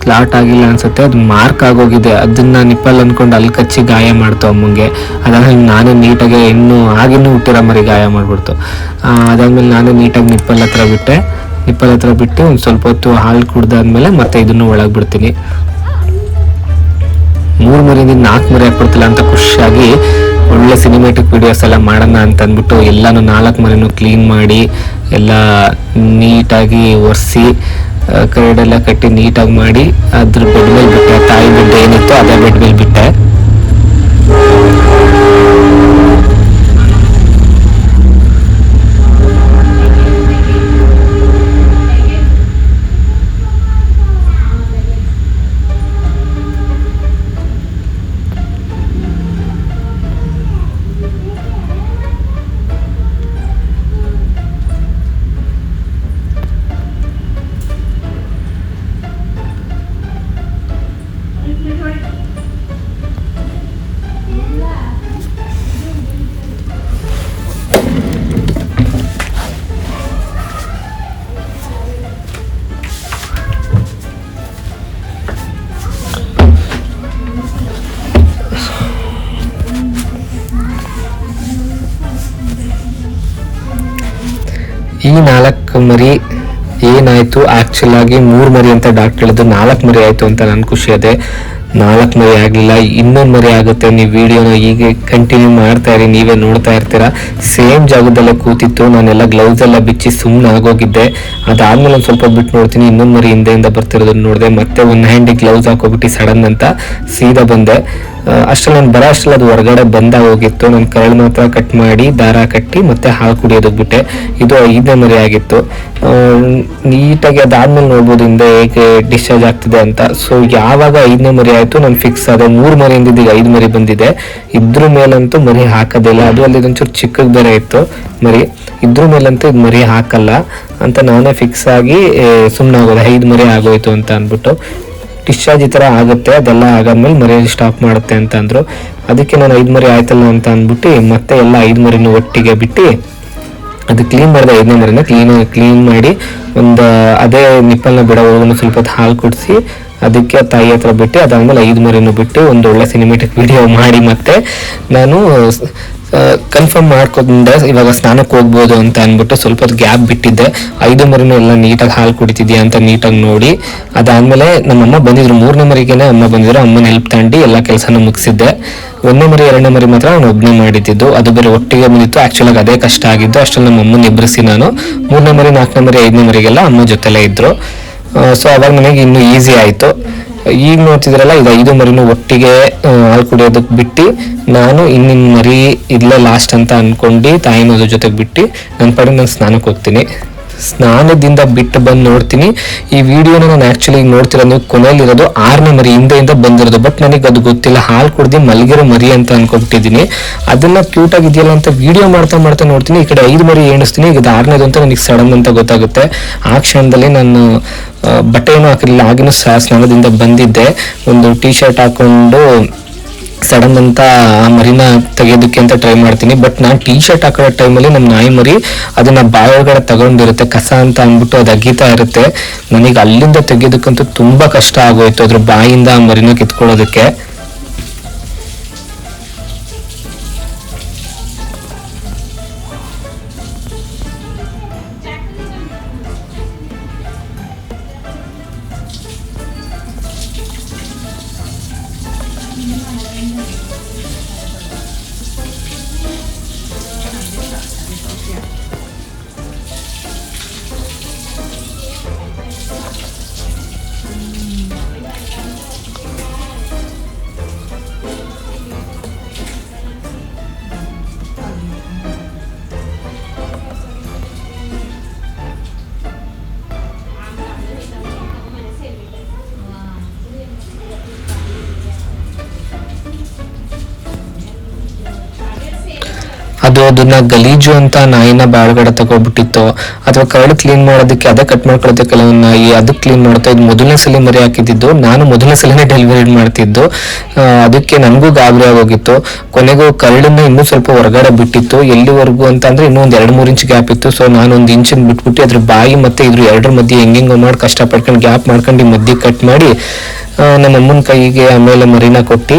ಕ್ಲಾಟ್ ಆಗಿಲ್ಲ ಅನ್ಸುತ್ತೆ, ಅದು ಮಾರ್ಕ್ ಆಗೋಗಿದೆ. ಅದನ್ನ ನಿಪ್ಪಲ್ ಅನ್ಕೊಂಡು ಅಲ್ಲಿ ಕಚ್ಚಿ ಗಾಯ ಮಾಡ್ತು ಅಮ್ಮಂಗೆ. ಅದಾದ್ಮೇಲೆ ನಾನೇ ನೀಟಾಗಿ ಇನ್ನು ಆಗಿನ್ನೂ ಹುಟ್ಟಿರೋ ಮರಿ ಗಾಯ ಮಾಡ್ಬಿಡ್ತು. ಅದಾದ್ಮೇಲೆ ನಾನೇ ನೀಟಾಗಿ ನಿಪ್ಪಲ್ ಹತ್ರ ಬಿಟ್ಟೆ. ನಿಪ್ಪಲ್ ಹತ್ರ ಬಿಟ್ಟು ಒಂದು ಸ್ವಲ್ಪ ಹೊತ್ತು ಹಾಲು ಕುಡ್ದಾದ್ಮೇಲೆ ಮತ್ತೆ ಇದನ್ನು ಒಳಗೆ ಬಿಡ್ತೀನಿ. ಮೂರು ಮರಿಯಿಂದ ನಾಲ್ಕು ಮರಿ ಹಾಕ್ಬಿಡ್ತಿಲ್ಲ ಅಂತ ಖುಷಿಯಾಗಿ ಒಳ್ಳೆ ಸಿನಿಮ್ಯಾಟಿಕ್ ವಿಡಿಯೋಸ್ ಎಲ್ಲ ಮಾಡೋಣ ಅಂತ ಅಂದ್ಬಿಟ್ಟು ಎಲ್ಲಾನು ನಾಲ್ಕು ಮರಿನೂ ಕ್ಲೀನ್ ಮಾಡಿ ಎಲ್ಲ ನೀಟಾಗಿ ಒರೆಸಿ ಕರಡೆಲ್ಲ ಕಟ್ಟಿ ನೀಟಾಗಿ ಮಾಡಿ, ಅದ್ರ ಬೆಡ್ ಮೇಲೆ ಬಿಟ್ಟೆ. ತಾಯಿ ಬೆಡ್ ಏನಿತ್ತು ಅದೇ ಬೆಡ್ ಮೇಲೆ ಬಿಟ್ಟೆ. ಈ ನಾಲ್ಕು ಮರಿ ಏನಾಯ್ತು? ಆಕ್ಚುಲ್ ಆಗಿ ಮೂರ್ ಮರಿ ಅಂತ ಡಾಕ್ಟರ್ ಹೇಳಿದ್ರು. ನಾಲ್ಕು ಮರಿ ಆಯ್ತು ಅಂತ ನಾನು ಖುಷಿ ಅದೇ. ನಾಲ್ಕು ಮರಿ ಆಗಲಿಲ್ಲ. ಇನ್ನೊಂದು ಮರಿ ಆಗುತ್ತೆ. ನೀವು ವಿಡಿಯೋನ ಹೀಗೆ ಕಂಟಿನ್ಯೂ ಮಾಡ್ತಾ ಇರಿ. ನೀವೇ ನೋಡ್ತಾ ಇರ್ತೀರಾ? ಸೇಮ್ ಜಾಗದಲ್ಲೇ ಕೂತಿತ್ತು. ನಾನೆಲ್ಲ ಗ್ಲೌಸ್ ಎಲ್ಲ ಬಿಚ್ಚಿ ಸುಮ್ಮನೆ ಆಗೋಗಿದ್ದೆ. ಅದಾದ್ಮೇಲೆ ಒಂದು ಸ್ವಲ್ಪ ಬಿಟ್ಟು ನೋಡ್ತೀನಿ. ಇನ್ನೊಂದು ಮರಿ ಹಿಂದೆಯಿಂದ ಬರ್ತಿರೋದನ್ನ ನೋಡಿದೆ. ಮತ್ತೆ ಒನ್ ಹ್ಯಾಂಡಿಗೆ ಗ್ಲೌಸ್ ಹಾಕೋಬಿಟ್ಟು ಸಡನ್ ಅಂತ ಸೀದಾ ಬಂದೆ. ಅಷ್ಟರಲ್ಲಿ ನಾನು ಬರೋ ಅದು ಹೊರಗಡೆ ಬಂದ ಹೋಗಿತ್ತು. ನಾನು ಕರಳು ಮಾತ್ರ ಕಟ್ ಮಾಡಿ, ದಾರ ಕಟ್ಟಿ ಮತ್ತೆ ಹಾಲು ಕುಡಿಯೋದಕ್ಕೆ ಬಿಟ್ಟೆ ಇದು ಐದನೇ ಮರಿ ಆಗಿತ್ತು. ನೀಟಾಗಿ ಅದಾದ್ಮೇಲೆ ನೋಡ್ಬೋದು ಹಿಂದೆ ಹೇಗೆ ಡಿಸ್ಚಾರ್ಜ್ ಆಗ್ತಿದೆ ಅಂತ. ಸೊ ಯಾವಾಗ ಐದನೇ ಮರಿ ಆಯ್ತು, ನಾನು ಫಿಕ್ಸ್ ಆದ. ಮೂರು ಮರಿಯಿಂದ ಈಗ ಐದು ಮರಿ ಬಂದಿದೆ. ಇದ್ರ ಮೇಲಂತೂ ಮರಿ ಹಾಕೋದಿಲ್ಲ ಅದು ಅಲ್ಲಿ ಒಂಚೂರು ಚಿಕ್ಕದು ಬೇರೆ ಇತ್ತು ಮರಿ. ಇದ್ರ ಮೇಲಂತೂ ಇದು ಮರಿ ಹಾಕಲ್ಲ ಅಂತ ನಾನೇ ಫಿಕ್ಸ್ ಆಗಿ ಸುಮ್ಮನೆ ಆಗೋದು ಐದು ಮರಿ ಆಗೋಯ್ತು ಅಂತ ಅಂದ್ಬಿಟ್ಟು. ಡಿಸ್ಚಾರ್ಜ್ ಈ ಥರ ಆಗುತ್ತೆ, ಅದೆಲ್ಲ ಆಗಾದ್ಮೇಲೆ ಮರಿ ಸ್ಟಾಪ್ ಮಾಡುತ್ತೆ ಅಂತ ಅಂದರು ಅದಕ್ಕೆ ನಾನು ಐದು ಮರಿ ಆಯ್ತಲ್ಲ ಅಂತ ಅಂದ್ಬಿಟ್ಟು ಮತ್ತೆ ಎಲ್ಲ ಐದು ಮರಿನೂ ಒಟ್ಟಿಗೆ ಬಿಟ್ಟು, ಅದು ಕ್ಲೀನ್ ಮಾಡಿದೆ ಐದನೇ ಮರಿನ ಕ್ಲೀನ್ ಕ್ಲೀನ್ ಮಾಡಿ ಒಂದು ಅದೇ ನಿಪ್ಪಲ್ನ ಬಿಡೋವರೆಗೂ ಸ್ವಲ್ಪ ಹೊತ್ತು ಹಾಲು ಕುಡಿಸಿ, ಅದಕ್ಕೆ ತಾಯಿ ಹತ್ರ ಬಿಟ್ಟು ಅದಾದ್ಮೇಲೆ ಐದು ಮರಿನೂ ಬಿಟ್ಟು ಒಂದು ಒಳ್ಳೆ ಸಿನಿಮೆಟಿಕ್ ವಿಡಿಯೋ [laughs] ಮಾಡಿ ಮತ್ತೆ ನಾನು ಕನ್ಫರ್ಮ್ ಮಾಡ್ಕೊಂಡೆ ಇವಾಗ ಸ್ನಾನಕ್ಕೆ ಹೋಗ್ಬೋದು ಅಂತ ಅಂದ್ಬಿಟ್ಟು ಸ್ವಲ್ಪ ಹೊತ್ತು ಗ್ಯಾಪ್ ಬಿಟ್ಟಿದ್ದೆ. ಐದು ಮರಿನೂ ಎಲ್ಲ ನೀಟಾಗಿ ಹಾಲು ಕುಡಿತಿದ್ಯಾ ಅಂತ ನೀಟಾಗಿ ನೋಡಿ. ಅದಾದ್ಮೇಲೆ ನಮ್ಮಮ್ಮ ಬಂದಿದ್ರು. ಮೂರನೇ ಮರಿಗೆನೆ ಅಮ್ಮ ಬಂದಿದ್ರು. ಅಮ್ಮನ ಹೆಲ್ಪ್ ತಗೊಂಡು ಎಲ್ಲ ಕೆಲಸನ ಮುಗಿಸಿದ್ದೆ. ಒಂದನೇ ಮರಿ, ಎರಡನೇ ಮರಿ ಮಾತ್ರ ನಾನು ಒಬ್ಬನೇ ಮಾಡಿದ್ದು. ಅದು ಬೇರೆ ಒಟ್ಟಿಗೆ ಬಂದಿತ್ತು. ಆ್ಯಕ್ಚುಲಾಗಿ ಅದೇ ಕಷ್ಟ ಆಗಿದ್ದು. ಅಷ್ಟರಲ್ಲಿ ನಮ್ಮ ಅಮ್ಮನ ಎಬ್ಬರಿಸಿ ನಾನು. ಮೂರನೇ ಮರಿ, ನಾಲ್ಕನೇ ಮರಿ, ಐದನೇ ಮರಿಗೆಲ್ಲ ಅಮ್ಮ ಜೊತೆಲೇ ಇದ್ದರು ಸೊ ಅವಾಗ ನನಗೆ ಇನ್ನೂ ಈಸಿ ಆಯಿತು. ಈಗ ನೋಡ್ತಿದ್ರಲ್ಲ ಇದು ಐದು ಮರಿನೂ ಒಟ್ಟಿಗೆ ಹಾಲು ಕುಡಿಯೋದಕ್ಕೆ ಬಿಟ್ಟು ನಾನು ಇನ್ನಿನ್ ಮರಿ ಇಲ್ಲ ಲಾಸ್ಟ್ ಅಂತ ಅಂದ್ಕೊಂಡು ತಾಯಿನ ಜೊತೆ ಜೊತೆಗೆ ಬಿಟ್ಟು ನನ್ನ ಪಡೆ ನಾನು ಸ್ನಾನಕ್ಕೆ ಹೋಗ್ತೀನಿ. ಸ್ನಾನದಿಂದ ಬಿಟ್ಟು ಬಂದು ನೋಡ್ತೀನಿ. ಈ ವಿಡಿಯೋನ ನಾನು ಆಕ್ಚುಲಿ ನೋಡ್ತಿರೋದು ಕೊನೆಯಲ್ಲಿರೋದು ಆರನೇ ಮರಿ ಹಿಂದೆಯಿಂದ ಬಂದಿರೋದು. ಬಟ್ ನನಗೆ ಅದು ಗೊತ್ತಿಲ್ಲ. ಹಾಲು ಕುಡ್ದು ಮಲಗಿರೋ ಮರಿ ಅಂತ ಅನ್ಕೊಂಡ್ಬಿಟ್ಟಿದ್ದೀನಿ ಅದನ್ನ ಕ್ಯೂಟ್ ಆಗಿದೆಯಲ್ಲ ಅಂತ ವಿಡಿಯೋ ಮಾಡ್ತಾ ಮಾಡ್ತಾ ನೋಡ್ತೀನಿ. ಈ ಕಡೆ ಐದು ಮರಿ ಎಣಿಸ್ತೀನಿ. ಈಗ ಇದು ಆರನೇದು ಅಂತ ನನಗೆ ಸಡನ್ ಅಂತ ಗೊತ್ತಾಗುತ್ತೆ. ಆ ಕ್ಷಣದಲ್ಲಿ ನಾನು ಬಟ್ಟೆಯನ್ನು ಹಾಕಿರಲಿಲ್ಲ. ಆಗಿನೂ ಸ್ನಾನದಿಂದ ಬಂದಿದ್ದೆ. ಒಂದು ಟೀ ಶರ್ಟ್ ಹಾಕೊಂಡು ಸಡನ್ ಅಂತ ಆ ಮರಿನ ತೆಗೆಯೋದಕ್ಕೆ ಅಂತ ಟ್ರೈ ಮಾಡ್ತೀನಿ. ಬಟ್ ನಾನು ಟೀ ಶರ್ಟ್ ಹಾಕೋ ಟೈಮಲ್ಲಿ ನಮ್ಮ ನಾಯಿ ಮರಿ ಅದನ್ನ ಬಾಯೊಳಗಡೆ ತಗೊಂಡಿರುತ್ತೆ. ಕಸ ಅಂತ ಅಂದ್ಬಿಟ್ಟು ಅದು ಅಗೀತಾ ಇರುತ್ತೆ. ನನಗೆ ಅಲ್ಲಿಂದ ತೆಗೆಯೋದಕ್ಕಂತೂ ತುಂಬಾ ಕಷ್ಟ ಆಗೋಯ್ತು ಅದ್ರ ಬಾಯಿಂದ ಆ ಮರಿನ ಕಿತ್ಕೊಳ್ಳೋದಕ್ಕೆ. ಅದು ಅದನ್ನ ಗಲೀಜು ಅಂತ ನಾಯಿನ ಬಾಳ್ಗಡೆ ತಗೊಬಿಟ್ಟಿತ್ತು ಅಥವಾ ಕರಡು ಕ್ಲೀನ್ ಮಾಡೋದಕ್ಕೆ ಅದೇ ಕಟ್ ಮಾಡ್ಕೊಳುತ್ತೆ ಕೆಲವೊಂದು ನಾಯಿ ಅದಕ್ಕೆ ಕ್ಲೀನ್ ಮಾಡ್ತಾ ಇದು ಮೊದಲನೇ ಸಲ ಮರಿ ಹಾಕಿದ್ದು ನಾನು ಮೊದಲನೇ ಸಲನೇ ಡೆಲಿವರಿ ಮಾಡ್ತಿದ್ದು. ಅದಕ್ಕೆ ನನಗೂ ಗಾಬರಿ ಆಗೋಗಿತ್ತು. ಕೊನೆಗೂ ಕರಡನ್ನ ಇನ್ನೂ ಸ್ವಲ್ಪ ಹೊರಗಡೆ ಬಿಟ್ಟಿತ್ತು. ಎಲ್ಲಿವರೆಗೂ ಅಂತ ಅಂದ್ರೆ ಇನ್ನೂ ಒಂದು ಎರಡು ಮೂರು ಇಂಚ್ ಗ್ಯಾಪ್ ಇತ್ತು. ಸೊ ನಾನು ಒಂದು ಇಂಚಿನ ಬಿಟ್ಬಿಟ್ಟು ಅದ್ರ ಬಾಯಿ ಮತ್ತೆ ಇದ್ರ ಎರಡರ ಮಧ್ಯೆ ಹೆಂಗೆಂಗೋ ಮಾಡಿ ಕಷ್ಟ ಪಡ್ಕೊಂಡು ಗ್ಯಾಪ್ ಮಾಡ್ಕೊಂಡು ಈ ಮಧ್ಯೆ ಕಟ್ ಮಾಡಿ ನಮ್ಮ ಅಮ್ಮನ ಕೈಗೆ ಆಮೇಲೆ ಮರಿನ ಕೊಟ್ಟು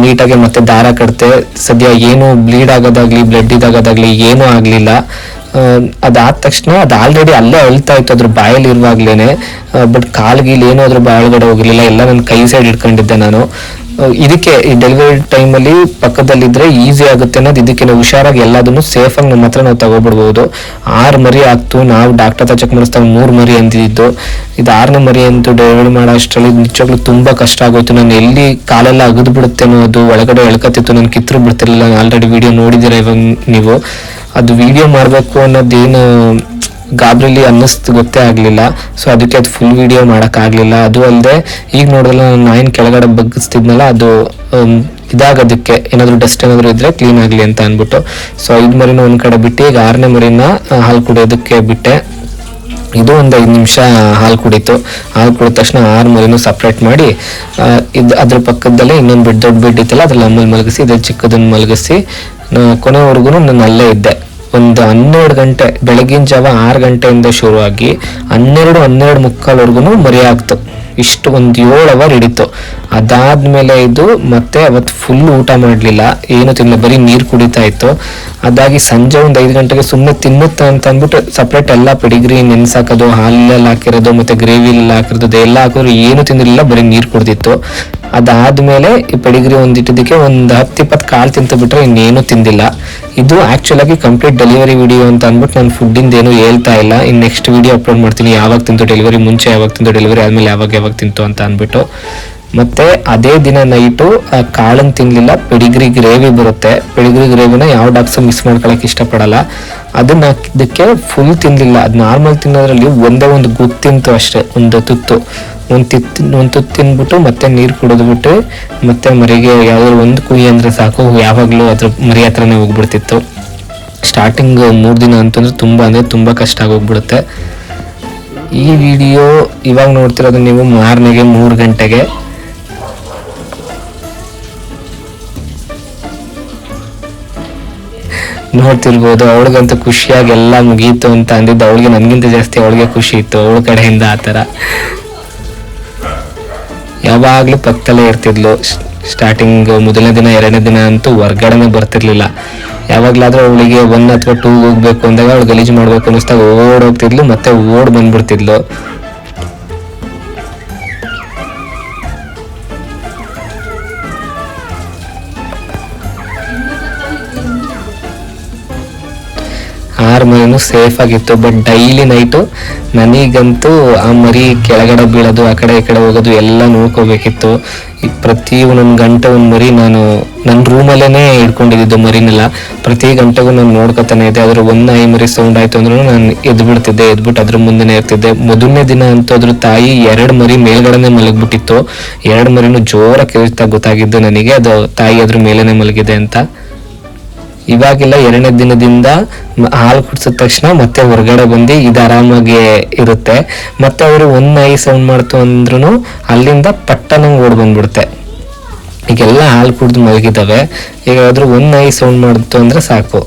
ನೀಟಾಗಿ ಮತ್ತೆ ದಾರ ಕಟ್ತೆ. ಸದ್ಯ ಏನು ಬ್ಲೀಡ್ ಆಗೋದಾಗ್ಲಿ ಬ್ಲಡ್ ಇದಾಗೋದಾಗ್ಲಿ ಏನೂ ಆಗಲಿಲ್ಲ. ಅದಾದ ತಕ್ಷಣ ಅದು ಆಲ್ರೆಡಿ ಅಲ್ಲೇ ಅಳ್ತಾ ಇತ್ತು ಅದ್ರ ಬಾಯಲ್ಲಿ ಇರುವಾಗ್ಲೇನೆ. ಬಟ್ ಕಾಲ್ಗಿಲ್ ಏನೂ ಅದ್ರ ಬಾಯೊಳಗಡೆ ಹೋಗಿರಲಿಲ್ಲ. ಎಲ್ಲ ನನ್ನ ಕೈ ಸೈಡ್ ಇಟ್ಕೊಂಡಿದ್ದೆ ನಾನು. ಇದಕ್ಕೆ ಈ ಡೆಲಿವರಿ ಟೈಮಲ್ಲಿ ಪಕ್ಕದಲ್ಲಿದ್ರೆ ಈಸಿ ಆಗುತ್ತೆ ಅನ್ನೋದು ಇದಕ್ಕೆ ನಾವು ಹುಷಾರಾಗಿ ಎಲ್ಲದನ್ನು ಸೇಫ್ ಆಗಿ ನಮ್ಮ ಹತ್ರ ನಾವು ತಗೋಬಿಡ್ಬೋದು. ಆರು ಮರಿ ಆಗ್ತು, ನಾವು ಡಾಕ್ಟರ್ ಹತ್ರ ಚೆಕ್ ಮಾಡಿಸ್ದಾಗ ಮೂರು ಮರಿ ಅಂದಿದ್ದು ಇದು ಆರನೇ ಮರಿ ಅಂತ ಡೆಲಿವರಿ ಮಾಡೋ ಅಷ್ಟರಲ್ಲಿ ನಿಜವಾಗ್ಲೂ ತುಂಬಾ ಕಷ್ಟ ಆಗೋಯ್ತು. ನಾನು ಎಲ್ಲಿ ಕಾಲೆಲ್ಲ ಅಗದು ಬಿಡುತ್ತೆ ಅನ್ನೋದು ಒಳಗಡೆ ಎಳ್ಕತ್ತಿತ್ತು ನಾನು ಕಿತ್ತರು ಬಿಡ್ತಿರ್ಲಿಲ್ಲ. ಆಲ್ರೆಡಿ ವಿಡಿಯೋ ನೋಡಿದಿರ ಇವಾಗ ನೀವು? ಅದು ವಿಡಿಯೋ ಮಾಡಬೇಕು ಅನ್ನೋದೇನು ಗಾಬರಿಲಿ ಅನ್ನಿಸ್ತು, ಗೊತ್ತೇ ಆಗಲಿಲ್ಲ. ಸೊ ಅದಕ್ಕೆ ಅದು ಫುಲ್ ವಿಡಿಯೋ ಮಾಡೋಕ್ಕಾಗಲಿಲ್ಲ. ಅದು ಅಲ್ಲದೆ ಈಗ ನೋಡಿದ್ರೆ ನಾನು ನಾಯಿನ ಕೆಳಗಡೆ ಬಗ್ಗಿಸ್ತಿದ್ನಲ್ಲ, ಅದು ಇದಾಗೋದಕ್ಕೆ ಏನಾದರೂ ಡಸ್ಟ್ ಏನಾದರೂ ಇದ್ದರೆ ಕ್ಲೀನ್ ಆಗಲಿ ಅಂತ ಅಂದ್ಬಿಟ್ಟು. ಸೊ ಐದು ಮರಿನ ಒಂದು ಕಡೆ ಬಿಟ್ಟು, ಈಗ ಆರನೇ ಮರಿನ ಹಾಲು ಕುಡಿಯೋದಕ್ಕೆ ಬಿಟ್ಟೆ. ಇದು ಒಂದು ಐದು ನಿಮಿಷ ಹಾಲು ಕುಡಿತು. ಹಾಲು ಕುಡಿದ ತಕ್ಷಣ ಆರು ಮರಿನೂ ಸಪ್ರೇಟ್ ಮಾಡಿ ಇದು ಇದ್ ಅದ್ರ ಪಕ್ಕದಲ್ಲೇ ಇನ್ನೊಂದು ಬೆಡ್, ದೊಡ್ಡ ಬೆಡ್ ಇತ್ತಲ್ಲ, ಅದ್ರಲ್ಲಿ ಅಮ್ಮಲ್ಲಿ ಮಲಗಿಸಿ ಇದ್ರ ಚಿಕ್ಕದನ್ನು ಮಲಗಿಸಿ ಕೊನೆವರೆಗೂ ನಾನು ಅಲ್ಲೇ ಇದ್ದೆ. ಒಂದು ಹನ್ನೆರಡು ಗಂಟೆ, ಬೆಳಗಿನ ಜಾವ ಆರು ಗಂಟೆಯಿಂದ ಶುರುವಾಗಿ ಹನ್ನೆರಡು ಹನ್ನೆರಡು ಮುಕ್ಕಾಲ್ವರೆಗೂ ಮರಿಯಾಗ್ತು. ಇಷ್ಟು ಒಂದು ಏಳು ಅವರ್ ಹಿಡಿತು. ಅದಾದ್ಮೇಲೆ ಇದು ಮತ್ತೆ ಅವತ್ತು ಫುಲ್ ಊಟ ಮಾಡಲಿಲ್ಲ. ಏನು ತಿನ್ನಲಿಲ್ಲ ಬರೀ ನೀರು ಕುಡಿತಾ ಇತ್ತು. ಅದಾಗಿ ಸಂಜೆ ಒಂದು ಐದು ಗಂಟೆಗೆ ಸುಮ್ಮನೆ ತಿನ್ನುತ್ತೆ ಅಂತ ಅಂದ್ಬಿಟ್ಟು ಸಪ್ರೇಟ್ ಎಲ್ಲ ಪಡಿಗ್ರಿ ನೆನ್ಸಾಕೋದು, ಹಾಲಲ್ಲಿ ಹಾಕಿರೋದು, ಮತ್ತೆ ಗ್ರೇವಿಲೆಲ್ಲ ಹಾಕಿರೋದು ಎಲ್ಲ ಹಾಕಿದ್ರು ಏನು ತಿಂದಿರಲಿಲ್ಲ. ಬರೀ ನೀರು ಕುಡ್ದಿತ್ತು. ಅದಾದ್ಮೇಲೆ ಈ ಪಡಿಗ್ರಿ ಒಂದಿಟ್ಟಿದ್ದಕ್ಕೆ ಒಂದು ಹತ್ತು ಇಪ್ಪತ್ತು ಕಾಳು ತಿಂತು ಬಿಟ್ರೆ ಇನ್ನೇನು ತಿಂದಿಲ್ಲ. ಇದು ಆಕ್ಚುಲ್ ಆಗಿ ಕಂಪ್ಲೀಟ್ ಡೆಲಿವರಿ ವಿಡಿಯೋ ಅಂತ ಅಂದ್ಬಿಟ್ಟು ನಾನು ಫುಡ್ಡಿಂದ ಏನು ಹೇಳ್ತಾ ಇಲ್ಲ. ಇನ್ ನೆಕ್ಸ್ಟ್ ವಿಡಿಯೋ ಅಪ್ಲೋಡ್ ಮಾಡ್ತೀನಿ. ಯಾವಾಗ ತಿಂತು ಡೆಲಿವರಿ ಮುಂಚೆ ಯಾವಾಗ ತಿಂತು ಡೆಲಿವರಿ ಆದ್ಮೇಲೆ ಯಾವಾಗ ಯಾವಾಗ ತಿಂತು ಅಂತ ಅಂದ್ಬಿಟ್ಟು. ಮತ್ತೆ ಅದೇ ದಿನ ನೈಟು ಕಾಳನ್ ತಿನ್ಲಿಲ್ಲ, ಪಿಡಿಗ್ರಿ ಗ್ರೇವಿ ಬರುತ್ತೆ. ಪಿಡಿಗ್ರಿ ಗ್ರೇವಿನ ಯಾವ ಡಾಕ್ಸು ಮಿಸ್ ಮಾಡ್ಕೊಳಕ್ ಇಷ್ಟಪಡಲ್ಲ. ಅದನ್ನ ಇದಕ್ಕೆ ಫುಲ್ ತಿನ್ಲಿಲ್ಲ. ಅದು ನಾರ್ಮಲ್ ತಿನ್ನೋದ್ರಲ್ಲಿ ಒಂದೇ ಒಂದು ಗುತ್ತು ತಿಂತು ಅಷ್ಟೇ, ಒಂದು ತುತ್ತು. ಒಂದು ತಿತ್ತು ಒಂದು ತುತ್ತು ತಿನ್ಬಿಟ್ಟು ಮತ್ತೆ ನೀರು ಕುಡಿದ್ಬಿಟ್ಟು ಮತ್ತೆ ಮರಿಗೆ ಯಾವ್ದಾದ್ರು ಒಂದು ಕುಯಿ ಅಂದರೆ ಸಾಕು, ಯಾವಾಗಲೂ ಅದ್ರ ಮರಿ ಹತ್ರನೇ ಹೋಗ್ಬಿಡ್ತಿತ್ತು. ಸ್ಟಾರ್ಟಿಂಗ್ ಮೂರು ದಿನ ಅಂತಂದ್ರೆ ತುಂಬ ಅಂದರೆ ತುಂಬ ಕಷ್ಟ ಆಗೋಗ್ಬಿಡುತ್ತೆ. ಈ ವಿಡಿಯೋ ಇವಾಗ ನೋಡ್ತಿರೋದು ನೀವು ಮಾರನೆಗೆ ಮೂರು ಗಂಟೆಗೆ. ನೋಡ್ತಿರ್ಬೋದು ಅವಳಿಗಂತೂ ಖುಷಿಯಾಗಿ ಎಲ್ಲ ಮುಗೀತು ಅಂತ ಅಂದಿದ್ದು ಅವಳಿಗೆ ನನಗಿಂತ ಜಾಸ್ತಿ ಅವಳಿಗೆ ಖುಷಿ ಇತ್ತು, ಅವಳ ಕಡೆಯಿಂದ ಆ ಥರ. ಯಾವಾಗಲೂ ಪಕ್ಕದಲ್ಲೇ ಇರ್ತಿದ್ಲು. ಸ್ಟಾರ್ಟಿಂಗ್ ಮೊದಲನೇ ದಿನ, ಎರಡನೇ ದಿನ ಅಂತೂ ಹೊರ್ಗಡೆನೇ ಬರ್ತಿರ್ಲಿಲ್ಲ. ಯಾವಾಗಲಾದರೂ ಅವಳಿಗೆ ಒನ್ ಅಥವಾ ಟೂ ಹೋಗ್ಬೇಕು ಅಂದಾಗ ಅವಳು ಗಲೀಜು ಮಾಡಬೇಕು ಅನ್ನಿಸ್ದಾಗ ಓಡ್ ಹೋಗ್ತಿದ್ಲು ಮತ್ತೆ ಓಡ್ ಬಂದ್ಬಿಡ್ತಿದ್ಲು. ಮರಿನೂ ಸೇಫ್ ಆಗಿತ್ತು. ಬಟ್ ಡೈಲಿ ನೈಟು ನನಗಂತೂ ಆ ಮರಿ ಕೆಳಗಡೆ ಬೀಳೋದು, ಆ ಕಡೆ ಈ ಕಡೆ ಹೋಗೋದು ಎಲ್ಲ ನೋಡ್ಕೋಬೇಕಿತ್ತು. ಪ್ರತಿ ಒಂದೊಂದು ಗಂಟೆ ಒಂದು ಮರಿ ನಾನು ನನ್ನ ರೂಮಲ್ಲೇ ಇಟ್ಕೊಂಡಿದ್ದು ಮರಿನೆಲ್ಲ. ಪ್ರತಿ ಗಂಟೆಗೂ ನಾನು ನೋಡ್ಕೊತಾನೆ ಇದ್ದೆ. ಅದ್ರ ಒಂದು ಐ ಮರಿ ಸೌಂಡ್ ಆಯಿತು ಅಂದ್ರೂ ನಾನು ಎದ್ದು ಬಿಡ್ತಿದ್ದೆ ಎದ್ಬಿಟ್ಟು ಅದ್ರ ಮುಂದೆನೇ ಇರ್ತಿದ್ದೆ. ಮೊದಲನೇ ದಿನ ಅಂತೂ ಅದ್ರ ತಾಯಿ ಎರಡು ಮರಿ ಮೇಲ್ಗಡೆನೆ ಮಲಗಿಬಿಟ್ಟಿತ್ತು. ಎರಡು ಮರಿನೂ ಜೋರಾಗಿ ಕೇಳ್ತಾ ಗೊತ್ತಾಗಿದ್ದು ನನಗೆ. ಅದು ತಾಯಿ ಅದ್ರ ಮೇಲೇನೆ ಮಲಗಿದೆ ಅಂತ. ಇವಾಗಿಲ್ಲ, ಎರಡನೇ ದಿನದಿಂದ ಹಾಲು ಕುಡಿಸಿದ ತಕ್ಷಣ ಮತ್ತೆ ಹೊರಗಡೆ ಬಂದು ಇದು ಆರಾಮಾಗಿ ಇರುತ್ತೆ. ಮತ್ತೆ ಅವರು ಒಂದ್ ನಾಯಿ ಸೌಂಡ್ ಮಾಡ್ತು ಅಂದ್ರೂ ಅಲ್ಲಿಂದ ಪಟ್ಟನಂಗೆ ಓಡ್ ಬಂದ್ಬಿಡುತ್ತೆ. ಈಗೆಲ್ಲ ಹಾಲು ಕುಡ್ದು ಮಲಗಿದ್ದಾವೆ. ಈಗ ಆದ್ರೂ ಒಂದ್ ನಾಯಿ ಸೌಂಡ್ ಮಾಡ್ತು ಅಂದ್ರೆ ಸಾಕು.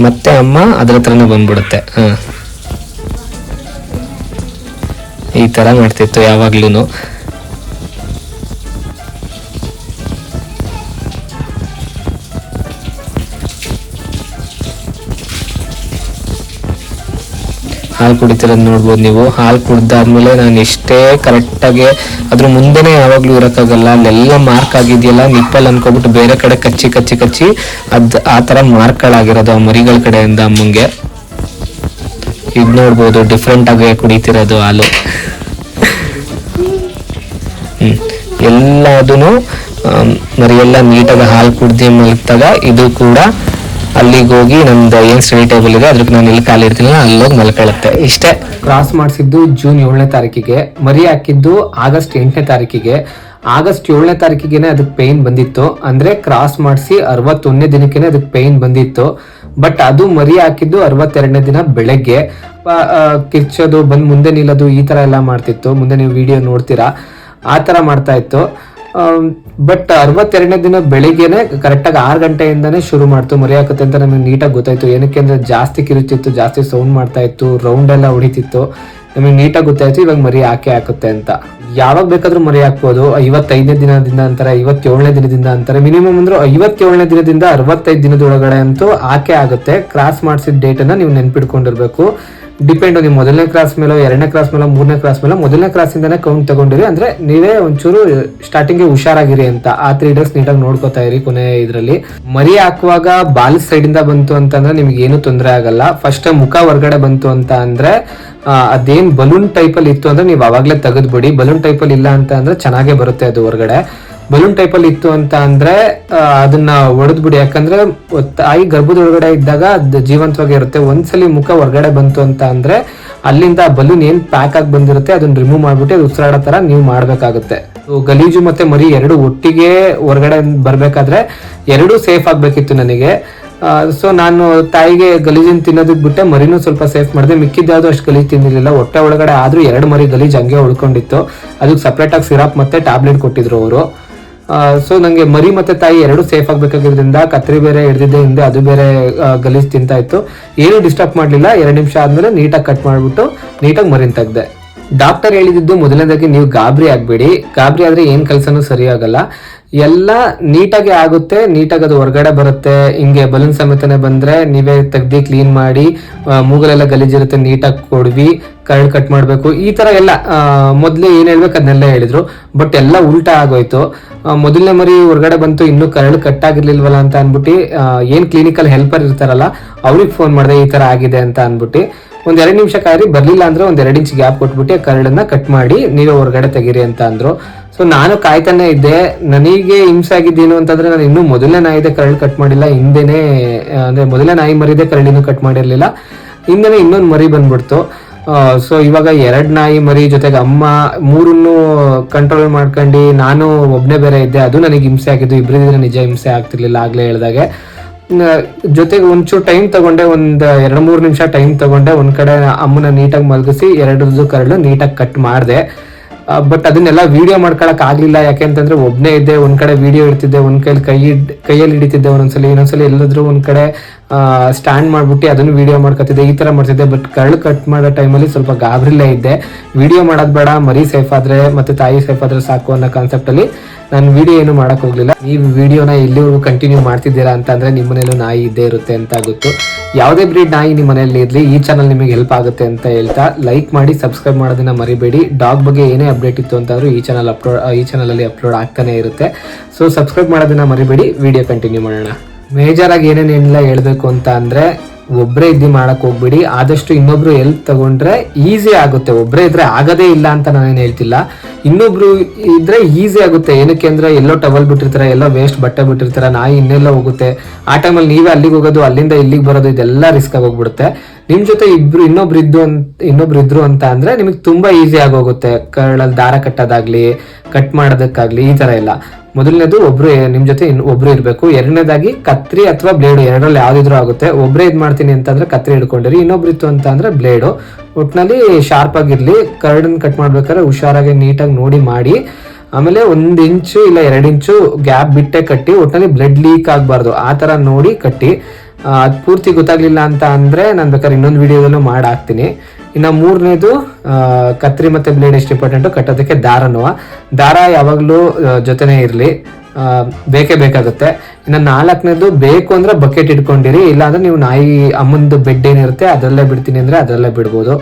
ಮತ್ತೆ ಅಮ್ಮ ಅದ್ರ ಹತ್ರನೇ ಬಂದ್ಬಿಡುತ್ತೆ. ಹ. ಈ ತರ ಮಾಡ್ತಿತ್ತು ಯಾವಾಗ್ಲೂ ಹಾಲು ಕುಡಿತಿರೋದು ನೋಡ್ಬೋದು ನೀವು. ಹಾಲು ಕುಡ್ದಾದ್ಮೇಲೆ ನಾನು ಎಷ್ಟೇ ಕರೆಕ್ಟಾಗಿ ಅದ್ರ ಮುಂದೆನೇ ಯಾವಾಗಲೂ ಇರೋಕ್ಕಾಗಲ್ಲ. ಅಲ್ಲೆಲ್ಲ ಮಾರ್ಕ್ ಆಗಿದೆಯಲ್ಲ, ನಿಪ್ಪಲ್ ಅನ್ಕೊಬಿಟ್ಟು ಬೇರೆ ಕಡೆ ಕಚ್ಚಿ ಕಚ್ಚಿ ಕಚ್ಚಿ ಅದು ಆ ಥರ ಮಾರ್ಕ್ಗಳಾಗಿರೋದು ಆ ಮರಿಗಳ ಕಡೆಯಿಂದ ಅಮ್ಮಂಗೆ. ಇದು ನೋಡ್ಬೋದು ಡಿಫ್ರೆಂಟ್ ಆಗಿ ಕುಡಿತಿರೋದು ಹಾಲು. ಹ್ಞೂ ಎಲ್ಲದೂ ಮರಿಯೆಲ್ಲ ನೀಟಾಗಿ ಹಾಲು ಕುಡ್ದು ಮಲಗ್ತಾಗ ಇದು ಕೂಡ ಅಲ್ಲಿಗೆ ಹೋಗಿ ನಮ್ದು ಏನ್ ಸ್ಟಡಿ ಟೇಬಲ್ ಇದೆ ಅದಕ್ಕೆ ನಾನು ಇಲ್ಲಿ ಖಾಲಿ ಇರ್ತೀನಿ ಅಲ್ಲೋಗಿ ಮಲ್ಕೊಳ್ಳುತ್ತೆ ಇಷ್ಟೇ. ಕ್ರಾಸ್ ಮಾಡಿಸಿದ್ದು ಜೂನ್ ಏಳನೇ ತಾರೀಕಿಗೆ. ಮರಿ ಹಾಕಿದ್ದು ಆಗಸ್ಟ್ ಎಂಟನೇ ತಾರೀಕಿಗೆ. ಆಗಸ್ಟ್ ಏಳನೇ ತಾರೀಕಿಗೆನೆ ಅದಕ್ಕೆ ಪೇಯ್ನ್ ಬಂದಿತ್ತು. ಅಂದ್ರೆ ಕ್ರಾಸ್ ಮಾಡಿಸಿ ಅರವತ್ತೊಂದನೇ ದಿನಕ್ಕೆ ಅದಕ್ಕೆ ಪೇಯ್ನ್ ಬಂದಿತ್ತು. ಬಟ್ ಅದು ಮರಿ ಹಾಕಿದ್ದು ಅರವತ್ತೆರಡನೇ ದಿನ ಬೆಳಗ್ಗೆ. ಕಿರ್ಚೋದು, ಬಂದು ಮುಂದೆ ನಿಲ್ಲೋದು ಈ ತರ ಎಲ್ಲ ಮಾಡ್ತಿತ್ತು. ಮುಂದೆ ನೀವು ವಿಡಿಯೋ ನೋಡ್ತೀರಾ. ಆ ಥರ ಮಾಡ್ತಾ ಇತ್ತು. ಬಟ್ ಅರವತ್ತೆರಡನೇ ದಿನ ಬೆಳಿಗ್ಗೆನೆ ಕರೆಕ್ಟಾಗಿ ಆರು ಗಂಟೆಯಿಂದನೇ ಶುರು ಮಾಡ್ತು ಮರಿ ಹಾಕುತ್ತೆ ಅಂತ ನಮಗೆ ನೀಟಾಗಿ ಗೊತ್ತಾಯ್ತು. ಏನಕ್ಕೆ ಅಂದ್ರೆ ಜಾಸ್ತಿ ಕಿರುಚಿತ್ತು, ಜಾಸ್ತಿ ಸೌಂಡ್ ಮಾಡ್ತಾ ಇತ್ತು ರೌಂಡ್ ಎಲ್ಲ ಹೊಡಿತಿತ್ತು ನಮಗೆ ನೀಟಾಗಿ ಗೊತ್ತಾಯ್ತು, ಇವಾಗ ಮರಿ ಹಾಕಿ ಹಾಕುತ್ತೆ ಅಂತ. ಯಾವಾಗ ಬೇಕಾದ್ರೂ ಮರಿ ಹಾಕ್ಬೋದು. ಐವತ್ತೈದನೇ ದಿನದಿಂದ ಅಂತಾರೆ, ಐವತ್ತೇಳನೇ ದಿನದಿಂದ ಅಂತಾರೆ. ಮಿನಿಮಮ್ ಅಂದ್ರೆ ಐವತ್ತೇಳನೇ ದಿನದಿಂದ ಅರವತ್ತೈದು ದಿನದೊಳಗಡೆ ಅಂತೂ ಆಕೆ ಆಗುತ್ತೆ. ಕ್ರಾಸ್ ಮಾಡಿಸಿದ ಡೇಟನ್ನ ನೀವು ನೆನ್ಪಿಟ್ಕೊಂಡಿರ್ಬೇಕು. ಡಿಪೆಂಡ್ ನೀವು ಮೊದಲನೇ ಕ್ರಾಸ್ ಮೇಲೆ, ಎರಡನೇ ಕ್ರಾಸ್ ಮೇಲೆ, ಮೂರನೇ ಕ್ರಾಸ್ ಮೇಲೆ, ಮೊದಲನೇ ಕ್ರಾಸ್ ಇಂದಾನೆ ಕೌಂಟ್ ತಗೊಂಡಿರಿ. ಅಂದ್ರೆ ನೀವೇ ಒಂಚೂರು ಸ್ಟಾರ್ಟಿಂಗ್ ಹುಷಾರಾಗಿರಿ ಅಂತ ಆ ತ್ರೀ ಡೇಸ್ ನೀಟಾಗಿ ನೋಡ್ಕೋತಾ ಇರಿ ಕೊನೆ ಇದರಲ್ಲಿ. ಮರಿ ಹಾಕುವಾಗ ಬಾಲ್ ಸೈಡ್ ಇಂದ ಬಂತು ಅಂತಂದ್ರೆ ನಿಮ್ಗೆ ಏನು ತೊಂದರೆ ಆಗಲ್ಲ. ಫಸ್ಟ್ ಮುಖ ಹೊರಗಡೆ ಬಂತು ಅಂತ ಅಂದ್ರೆ ಅದೇನು ಬಲೂನ್ ಟೈಪ್ ಅಲ್ಲಿ ಇತ್ತು ಅಂದ್ರೆ ನೀವು ಅವಾಗ್ಲೇ ತೆಗೆದ್ಬಿಡಿ. ಬಲೂನ್ ಟೈಪ್ ಅಲ್ಲಿ ಇಲ್ಲ ಅಂತ ಅಂದ್ರೆ ಚೆನ್ನಾಗೇ ಬರುತ್ತೆ ಅದು ಹೊರಗಡೆ. ಬಲೂನ್ ಟೈಪ್ ಅಲ್ಲಿ ಇತ್ತು ಅಂತ ಅಂದ್ರೆ ಅದನ್ನ ಒಡೆದ್ ಬಿಡಿ. ಯಾಕಂದ್ರೆ ತಾಯಿ ಗರ್ಭದ ಒಳಗಡೆ ಇದ್ದಾಗ ಅದು ಜೀವಂತವಾಗಿ ಇರುತ್ತೆ. ಒಂದ್ಸಲಿ ಮುಖ ಹೊರಗಡೆ ಬಂತು ಅಂತ ಅಂದ್ರೆ, ಅಲ್ಲಿಂದ ಬಲೂನ್ ಏನ್ ಪ್ಯಾಕ್ ಆಗಿ ಬಂದಿರುತ್ತೆ, ಅದನ್ನ ರಿಮೂವ್ ಮಾಡ್ಬಿಟ್ಟು ಅದು ಉಸಿರಾಡೋ ತರ ನೀವು ಮಾಡ್ಬೇಕಾಗುತ್ತೆ. ಗಲೀಜು ಮತ್ತೆ ಮರಿ ಎರಡು ಒಟ್ಟಿಗೆ ಹೊರಗಡೆ ಬರ್ಬೇಕಾದ್ರೆ, ಎರಡು ಸೇಫ್ ಆಗ್ಬೇಕಿತ್ತು ನನಗೆ. ಸೊ ನಾನು ತಾಯಿಗೆ ಗಲೀಜನ್ ತಿನ್ನೋದಕ್ಕೆ ಬಿಟ್ಟೆ, ಮರಿನೂ ಸ್ವಲ್ಪ ಸೇಫ್ ಮಾಡಿದೆ. ಮಿಕ್ಕಿದ್ದು ಯಾವುದು ಅಷ್ಟು ಗಲೀಜ್ ತಿಂದಿರಲಿಲ್ಲ. ಹೊಟ್ಟೆ ಒಳಗಡೆ ಆದ್ರೂ ಎರಡು ಮರಿ ಗಲೀಜ್ ಹಂಗೆ ಉಳ್ಕೊಂಡಿತ್ತು ಅದಕ್ಕೆ ಸಪ್ರೇಟ್ ಆಗಿ ಸಿರಪ್ ಮತ್ತೆ ಟ್ಯಾಬ್ಲೆಟ್ ಕೊಟ್ಟಿದ್ರು ಅವರು. ಸೊ ನನಗೆ ಮರಿ ಮತ್ತೆ ತಾಯಿ ಎರಡು ಸೇಫ್ ಆಗಬೇಕಾಗಿರೋದ್ರಿಂದ ಕತ್ರಿ ಬೇರೆ ಹಿಡ್ದಿದ್ದೆ ಹಿಂದೆ, ಅದು ಬೇರೆ ಗಲೀಜು ತಿಂತಾ ಇತ್ತು. ಏನು ಡಿಸ್ಟರ್ಬ್ ಮಾಡಲಿಲ್ಲ. ಎರಡು ನಿಮಿಷ ಆದ್ಮೇಲೆ ನೀಟಾಗಿ ಕಟ್ ಮಾಡಿಬಿಟ್ಟು ನೀಟಾಗಿ ಮರಿನ್ ತೆಗ್ದೆ. ಡಾಕ್ಟರ್ ಹೇಳಿದ್ದು ಮೊದಲನೇದಾಗಿ ನೀವು ಗಾಬರಿ ಆಗಬೇಡಿ. ಗಾಬರಿ ಆದ್ರೆ ಏನು ಕೆಲಸನೂ ಸರಿ ಆಗಲ್ಲ ಎಲ್ಲ ನೀಟಾಗಿ ಆಗುತ್ತೆ, ನೀಟಾಗಿ ಅದು ಹೊರಗಡೆ ಬರುತ್ತೆ. ಹಿಂಗೆ ಬಲೂನ್ ಸಮೇತನೆ ಬಂದರೆ ನೀವೇ ತೆಗ್ದು ಕ್ಲೀನ್ ಮಾಡಿ ಮೂಗಲೆಲ್ಲ ಗಲೀಜಿರುತ್ತೆ, ನೀಟಾಗಿ ಕೊಡ್ವಿ, ಕರಳು ಕಟ್ ಮಾಡಬೇಕು. ಈ ಥರ ಎಲ್ಲ ಮೊದಲೇ ಏನು ಹೇಳ್ಬೇಕು ಅದನ್ನೆಲ್ಲ ಹೇಳಿದ್ರು. ಬಟ್ ಎಲ್ಲ ಉಲ್ಟಾ ಆಗೋಯ್ತು. ಮೊದಲನೇ ಮರಿ ಹೊರಗಡೆ ಬಂತು, ಇನ್ನೂ ಕರಳು ಕಟ್ ಆಗಿರ್ಲಿಲ್ವಲ್ಲ ಅಂತ ಅಂದ್ಬಿಟ್ಟು ಏನು ಕ್ಲಿನಿಕಲ್ ಹೆಲ್ಪರ್ ಇರ್ತಾರಲ್ಲ, ಅವ್ರಿಗೆ ಫೋನ್ ಮಾಡಿದೆ ಈ ಥರ ಆಗಿದೆ ಅಂತ ಅಂದ್ಬಿಟ್ಟು ಒಂದ್ ಎರಡು ನಿಮಿಷ ಕಾಯ್ರಿ, ಬರಲಿಲ್ಲ ಅಂದ್ರೆ ಒಂದ್ ಎರಡು ಇಂಚ್ ಗ್ಯಾಪ್ ಕೊಟ್ಬಿಟ್ಟು ಕರಳನ್ನ ಕಟ್ ಮಾಡಿ ನೀವೇ ಹೊರಗಡೆ ತೆಗೀರಿ ಅಂತ ಅಂದ್ರು. ಸೊ ನಾನು ಕಾಯ್ತಾನೆ ಇದ್ದೆ. ನನಗೆ ಹಿಂಸೆ ಆಗಿದ್ದೇನು ಅಂತಂದ್ರೆ ನಾನು ಇನ್ನೂ ಮೊದಲನೇ ನಾಯಿದೆ ಕರಳು ಕಟ್ ಮಾಡಿಲ್ಲ. ಹಿಂದೆನೆ ಅಂದ್ರೆ ಮೊದಲನೇ ನಾಯಿ ಮರಿದೆ ಕರಳಿನೂ ಕಟ್ ಮಾಡಿರಲಿಲ್ಲ. ಹಿಂದೆ ಇನ್ನೊಂದು ಮರಿ ಬಂದ್ಬಿಡ್ತು. ಸೊ ಇವಾಗ ಎರಡು ನಾಯಿ ಮರಿ ಜೊತೆಗೆ ಅಮ್ಮ ಮೂರನ್ನು ಕಂಟ್ರೋಲ್ ಮಾಡ್ಕೊಂಡು ನಾನು ಒಬ್ಬನೇ ಬೇರೆ ಇದ್ದೆ. ಅದು ನನಗೆ ಹಿಂಸೆ ಆಗಿದ್ದು. ಇಬ್ಬರಿದ್ರೆ ನಿಜ ಹಿಂಸೆ ಆಗ್ತಿರ್ಲಿಲ್ಲ ಆಗ್ಲೇ ಹೇಳ್ದಾಗೆ. ಜೊತೆಗೆ ಒಂಚೂರು ಟೈಮ್ ತಗೊಂಡೆ. ಒಂದು ಎರಡು ಮೂರು ನಿಮಿಷ ಟೈಮ್ ತಗೊಂಡೆ. ಒಂದು ಕಡೆ ಅಮ್ಮನ ನೀಟಾಗಿ ಮಲಗಿಸಿ, ಎರಡರದ್ದು ಕರಳು ನೀಟಾಗಿ ಕಟ್ ಮಾಡಿದೆ. ಬಟ್ ಅದನ್ನೆಲ್ಲ ವಿಡಿಯೋ ಮಾಡ್ಕೊಳಕ್ ಆಗ್ಲಿಲ್ಲ. ಯಾಕೆಂತಂದ್ರೆ ಒಬ್ನೇ ಇದ್ದೆ, ಒಂದ್ ಕಡೆ ವಿಡಿಯೋ ಇಡ್ತಿದ್ದೆ, ಒಂದ್ ಕೈಲಿ ಕೈ ಕೈಯಲ್ಲಿ ಹಿಡಿತಿದ್ದೆ, ಒಂದೊಂದ್ಸಲಿ ಇನ್ನೊಂದ್ಸಲಿ ಎಲ್ಲಾದ್ರೂ ಒಂದ್ ಕಡೆ ಸ್ಟ್ಯಾಂಡ್ ಮಾಡ್ಬಿಟ್ಟು ಅದನ್ನು ವಿಡಿಯೋ ಮಾಡ್ಕೊತಿದ್ದೆ, ಈ ತರ ಮಾಡ್ತಿದ್ದೆ ಬಟ್ ಕರಳು ಕಟ್ ಮಾಡೋ ಟೈಮಲ್ಲಿ ಸ್ವಲ್ಪ ಗಾಬರಿಲೇ ಇದ್ದೆ. ವಿಡಿಯೋ ಮಾಡೋದು ಬೇಡ, ಮರಿ ಸೇಫ್ ಆದ್ರೆ ಮತ್ತೆ ತಾಯಿ ಸೇಫ್ ಆದ್ರೆ ಸಾಕು ಅನ್ನೋ ಕಾನ್ಸೆಪ್ಟ್ ಅಲ್ಲಿ ನಾನು ವಿಡಿಯೋ ಏನು ಮಾಡಕ್ ಹೋಗ್ಲಿಲ್ಲ. ನೀವು ವಿಡಿಯೋನ ಇಲ್ಲಿವರೆಗೂ ಕಂಟಿನ್ಯೂ ಮಾಡ್ತಿದ್ದೀರಾ ಅಂತಂದರೆ ನಿಮ್ಮ ಮನೇಲೂ ನಾಯಿ ಇದ್ದೇ ಇರುತ್ತೆ ಅಂತ ಗೊತ್ತು. ಯಾವುದೇ ಬ್ರೀಡ್ ನಾಯಿ ನಿಮ್ಮ ಮನೆಯಲ್ಲಿ ಇರಲಿ, ಈ ಚಾನಲ್ ನಿಮಗೆ ಹೆಲ್ಪ್ ಆಗುತ್ತೆ ಅಂತ ಹೇಳ್ತಾ ಲೈಕ್ ಮಾಡಿ ಸಬ್ಸ್ಕ್ರೈಬ್ ಮಾಡೋದನ್ನ ಮರಿಬೇಡಿ. ಡಾಗ್ ಬಗ್ಗೆ ಏನೇ ಅಪ್ಡೇಟ್ ಇತ್ತು ಅಂತಾದರೂ ಈ ಚಾನಲ್ ಅಪ್ಲೋಡ್ ಈ ಚಾನಲಲ್ಲಿ ಅಪ್ಲೋಡ್ ಆಗ್ತಾನೆ ಇರುತ್ತೆ. ಸೊ ಸಬ್ಸ್ಕ್ರೈಬ್ ಮಾಡೋದನ್ನ ಮರಿಬೇಡಿ ವಿಡಿಯೋ ಕಂಟಿನ್ಯೂ ಮಾಡೋಣ. ಮೇಜರ್ ಆಗಿ ಏನೇನೆಲ್ಲ ಹೇಳಬೇಕು ಅಂತ ಅಂದರೆ ಒಬ್ಬರೇ ಇದ್ದು ಮಾಡಕ್ ಹೋಗ್ಬಿಡಿ. ಆದಷ್ಟು ಇನ್ನೊಬ್ರು ಹೆಲ್ಪ್ ತಗೊಂಡ್ರೆ ಈಸಿ ಆಗುತ್ತೆ. ಒಬ್ಬರೇ ಇದ್ರೆ ಆಗದೇ ಇಲ್ಲ ಅಂತ ನಾನೇನು ಹೇಳ್ತಿಲ್ಲ. ಇನ್ನೊಬ್ರು ಇದ್ರೆ ಈಸಿ ಆಗುತ್ತೆ. ಏನಕ್ಕೆ ಅಂದ್ರೆ ಎಲ್ಲೋ ಟವಲ್ ಬಿಟ್ಟಿರ್ತಾರೆ, ಎಲ್ಲೋ ವೇಸ್ಟ್ ಬಟ್ಟೆ ಬಿಟ್ಟಿರ್ತಾರೆ, ನಾಯಿ ಇನ್ನೆಲ್ಲ ಹೋಗುತ್ತೆ. ಆ ಟೈಮಲ್ಲಿ ನೀವೇ ಅಲ್ಲಿಗೆ ಹೋಗೋದು, ಅಲ್ಲಿಂದ ಇಲ್ಲಿಗೆ ಬರೋದು, ಇದೆಲ್ಲ ರಿಸ್ಕ್ ಆಗೋಗ್ಬಿಡುತ್ತೆ ನಿಮ್ಮ ಜೊತೆ ಇಬ್ರು ಇನ್ನೊಬ್ರು ಇದ್ದು ಅಂತ ಇನ್ನೊಬ್ರು ಇದ್ರು ಅಂತ ಅಂದ್ರೆ ನಿಮಗೆ ತುಂಬಾ ಈಸಿ ಆಗೋಗುತ್ತೆ ಕರಳಲ್ಲಿ ದಾರ ಕಟ್ಟೋದಾಗ್ಲಿ ಕಟ್ ಮಾಡೋದಕ್ಕಾಗ್ಲಿ, ಈ ತರ ಎಲ್ಲ. ಮೊದಲನೇದು ಒಬ್ರು, ನಿಮ್ ಜೊತೆ ಒಬ್ರು ಇರಬೇಕು. ಎರಡನೇದಾಗಿ ಕತ್ರಿ ಅಥವಾ ಬ್ಲೇಡ್, ಎರಡರಲ್ಲಿ ಯಾವ್ದಿದ್ರು ಆಗುತ್ತೆ. ಒಬ್ರೇ ಇದು ಮಾಡ್ತೀನಿ ಅಂತಂದ್ರೆ ಕತ್ರಿ ಹಿಡ್ಕೊಂಡಿರಿ. ಇನ್ನೊಬ್ರು ಇತ್ತು ಅಂತ ಅಂದ್ರೆ ಬ್ಲೇಡು. ಒಟ್ನಲ್ಲಿ ಶಾರ್ಪ್ ಆಗಿರ್ಲಿ ಕರ್ಡನ್ ಕಟ್ ಮಾಡ್ಬೇಕಾದ್ರೆ ಹುಷಾರಾಗಿ ನೀಟಾಗಿ ನೋಡಿ ಮಾಡಿ. ಆಮೇಲೆ ಒಂದ್ ಇಂಚು ಇಲ್ಲ ಎರಡು ಇಂಚು ಗ್ಯಾಪ್ ಬಿಟ್ಟೆ ಕಟ್ಟಿ, ಒಟ್ನಲ್ಲಿ ಬ್ಲಡ್ ಲೀಕ್ ಆಗಬಾರ್ದು. ಆ ತರ ನೋಡಿ ಕಟ್ಟಿ. ಅದು ಪೂರ್ತಿ ಗೊತ್ತಾಗ್ಲಿಲ್ಲ ಅಂತ ಅಂದ್ರೆ ನಾನು ಬೇಕಾದ್ರೆ ಇನ್ನೊಂದು ವಿಡಿಯೋದಲ್ಲೂ ಮಾಡಿ ಹಾಕ್ತೀನಿ. ಇನ್ನು ಮೂರನೇದು ಕತ್ರಿ ಮತ್ತು ಬ್ಲೇಡ್ ಎಷ್ಟು ಇಂಪಾರ್ಟೆಂಟು ಕಟ್ಟೋದಕ್ಕೆ ದಾರನೂ ದಾರ ಯಾವಾಗಲೂ ಜೊತೆನೇ ಇರಲಿ ಬೇಕೇ ಬೇಕಾಗುತ್ತೆ. ಇನ್ನು ನಾಲ್ಕನೇದು, ಬೇಕು ಅಂದರೆ ಬಕೆಟ್ ಇಟ್ಕೊಂಡಿರಿ, ಇಲ್ಲಾಂದ್ರೆ ನೀವು ನಾಯಿ ಅಮ್ಮಂದು ಬೆಡ್ ಏನಿರುತ್ತೆ ಅದರಲ್ಲೇ ಬಿಡ್ತೀನಿ ಅಂದರೆ ಅದರಲ್ಲೇ ಬಿಡ್ಬೋದು.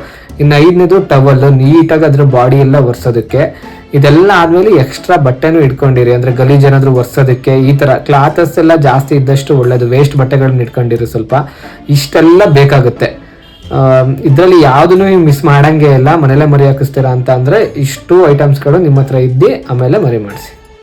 ಇನ್ನು ಐದನೇದು ಟವಲ್ ನೀಟಾಗಿ ಅದ್ರ ಬಾಡಿ ಎಲ್ಲ ಒರೆಸೋದಕ್ಕೆ. ಇದೆಲ್ಲ ಆದಮೇಲೆ ಎಕ್ಸ್ಟ್ರಾ ಬಟ್ಟೆನೂ ಇಟ್ಕೊಂಡಿರಿ, ಅಂದರೆ ಗಲೀಜ್ ಏನಾದರೂ ಒರೆಸೋದಕ್ಕೆ, ಈ ಥರ ಕ್ಲಾತಸ್ ಎಲ್ಲ ಜಾಸ್ತಿ ಇದ್ದಷ್ಟು ಒಳ್ಳೆಯದು ವೇಸ್ಟ್ ಬಟ್ಟೆಗಳನ್ನ ಇಟ್ಕೊಂಡಿರಿ ಸ್ವಲ್ಪ. ಇಷ್ಟೆಲ್ಲ ಬೇಕಾಗುತ್ತೆ. ಇದರಲ್ಲಿ ಯಾವುದನ್ನು ಮಿಸ್ ಮಾಡಂಗೆ ಇಲ್ಲ. ಮನೇಲೆ ಮರಿ ಹಾಕಿಸ್ತೀರಾ ಅಂತ ಅಂದರೆ ಇಷ್ಟು ಐಟಮ್ಸ್ಗಳು ನಿಮ್ಮ ಹತ್ರ ಇದ್ದು, ಆಮೇಲೆ ಮರಿ ಮಾಡಿಸಿ.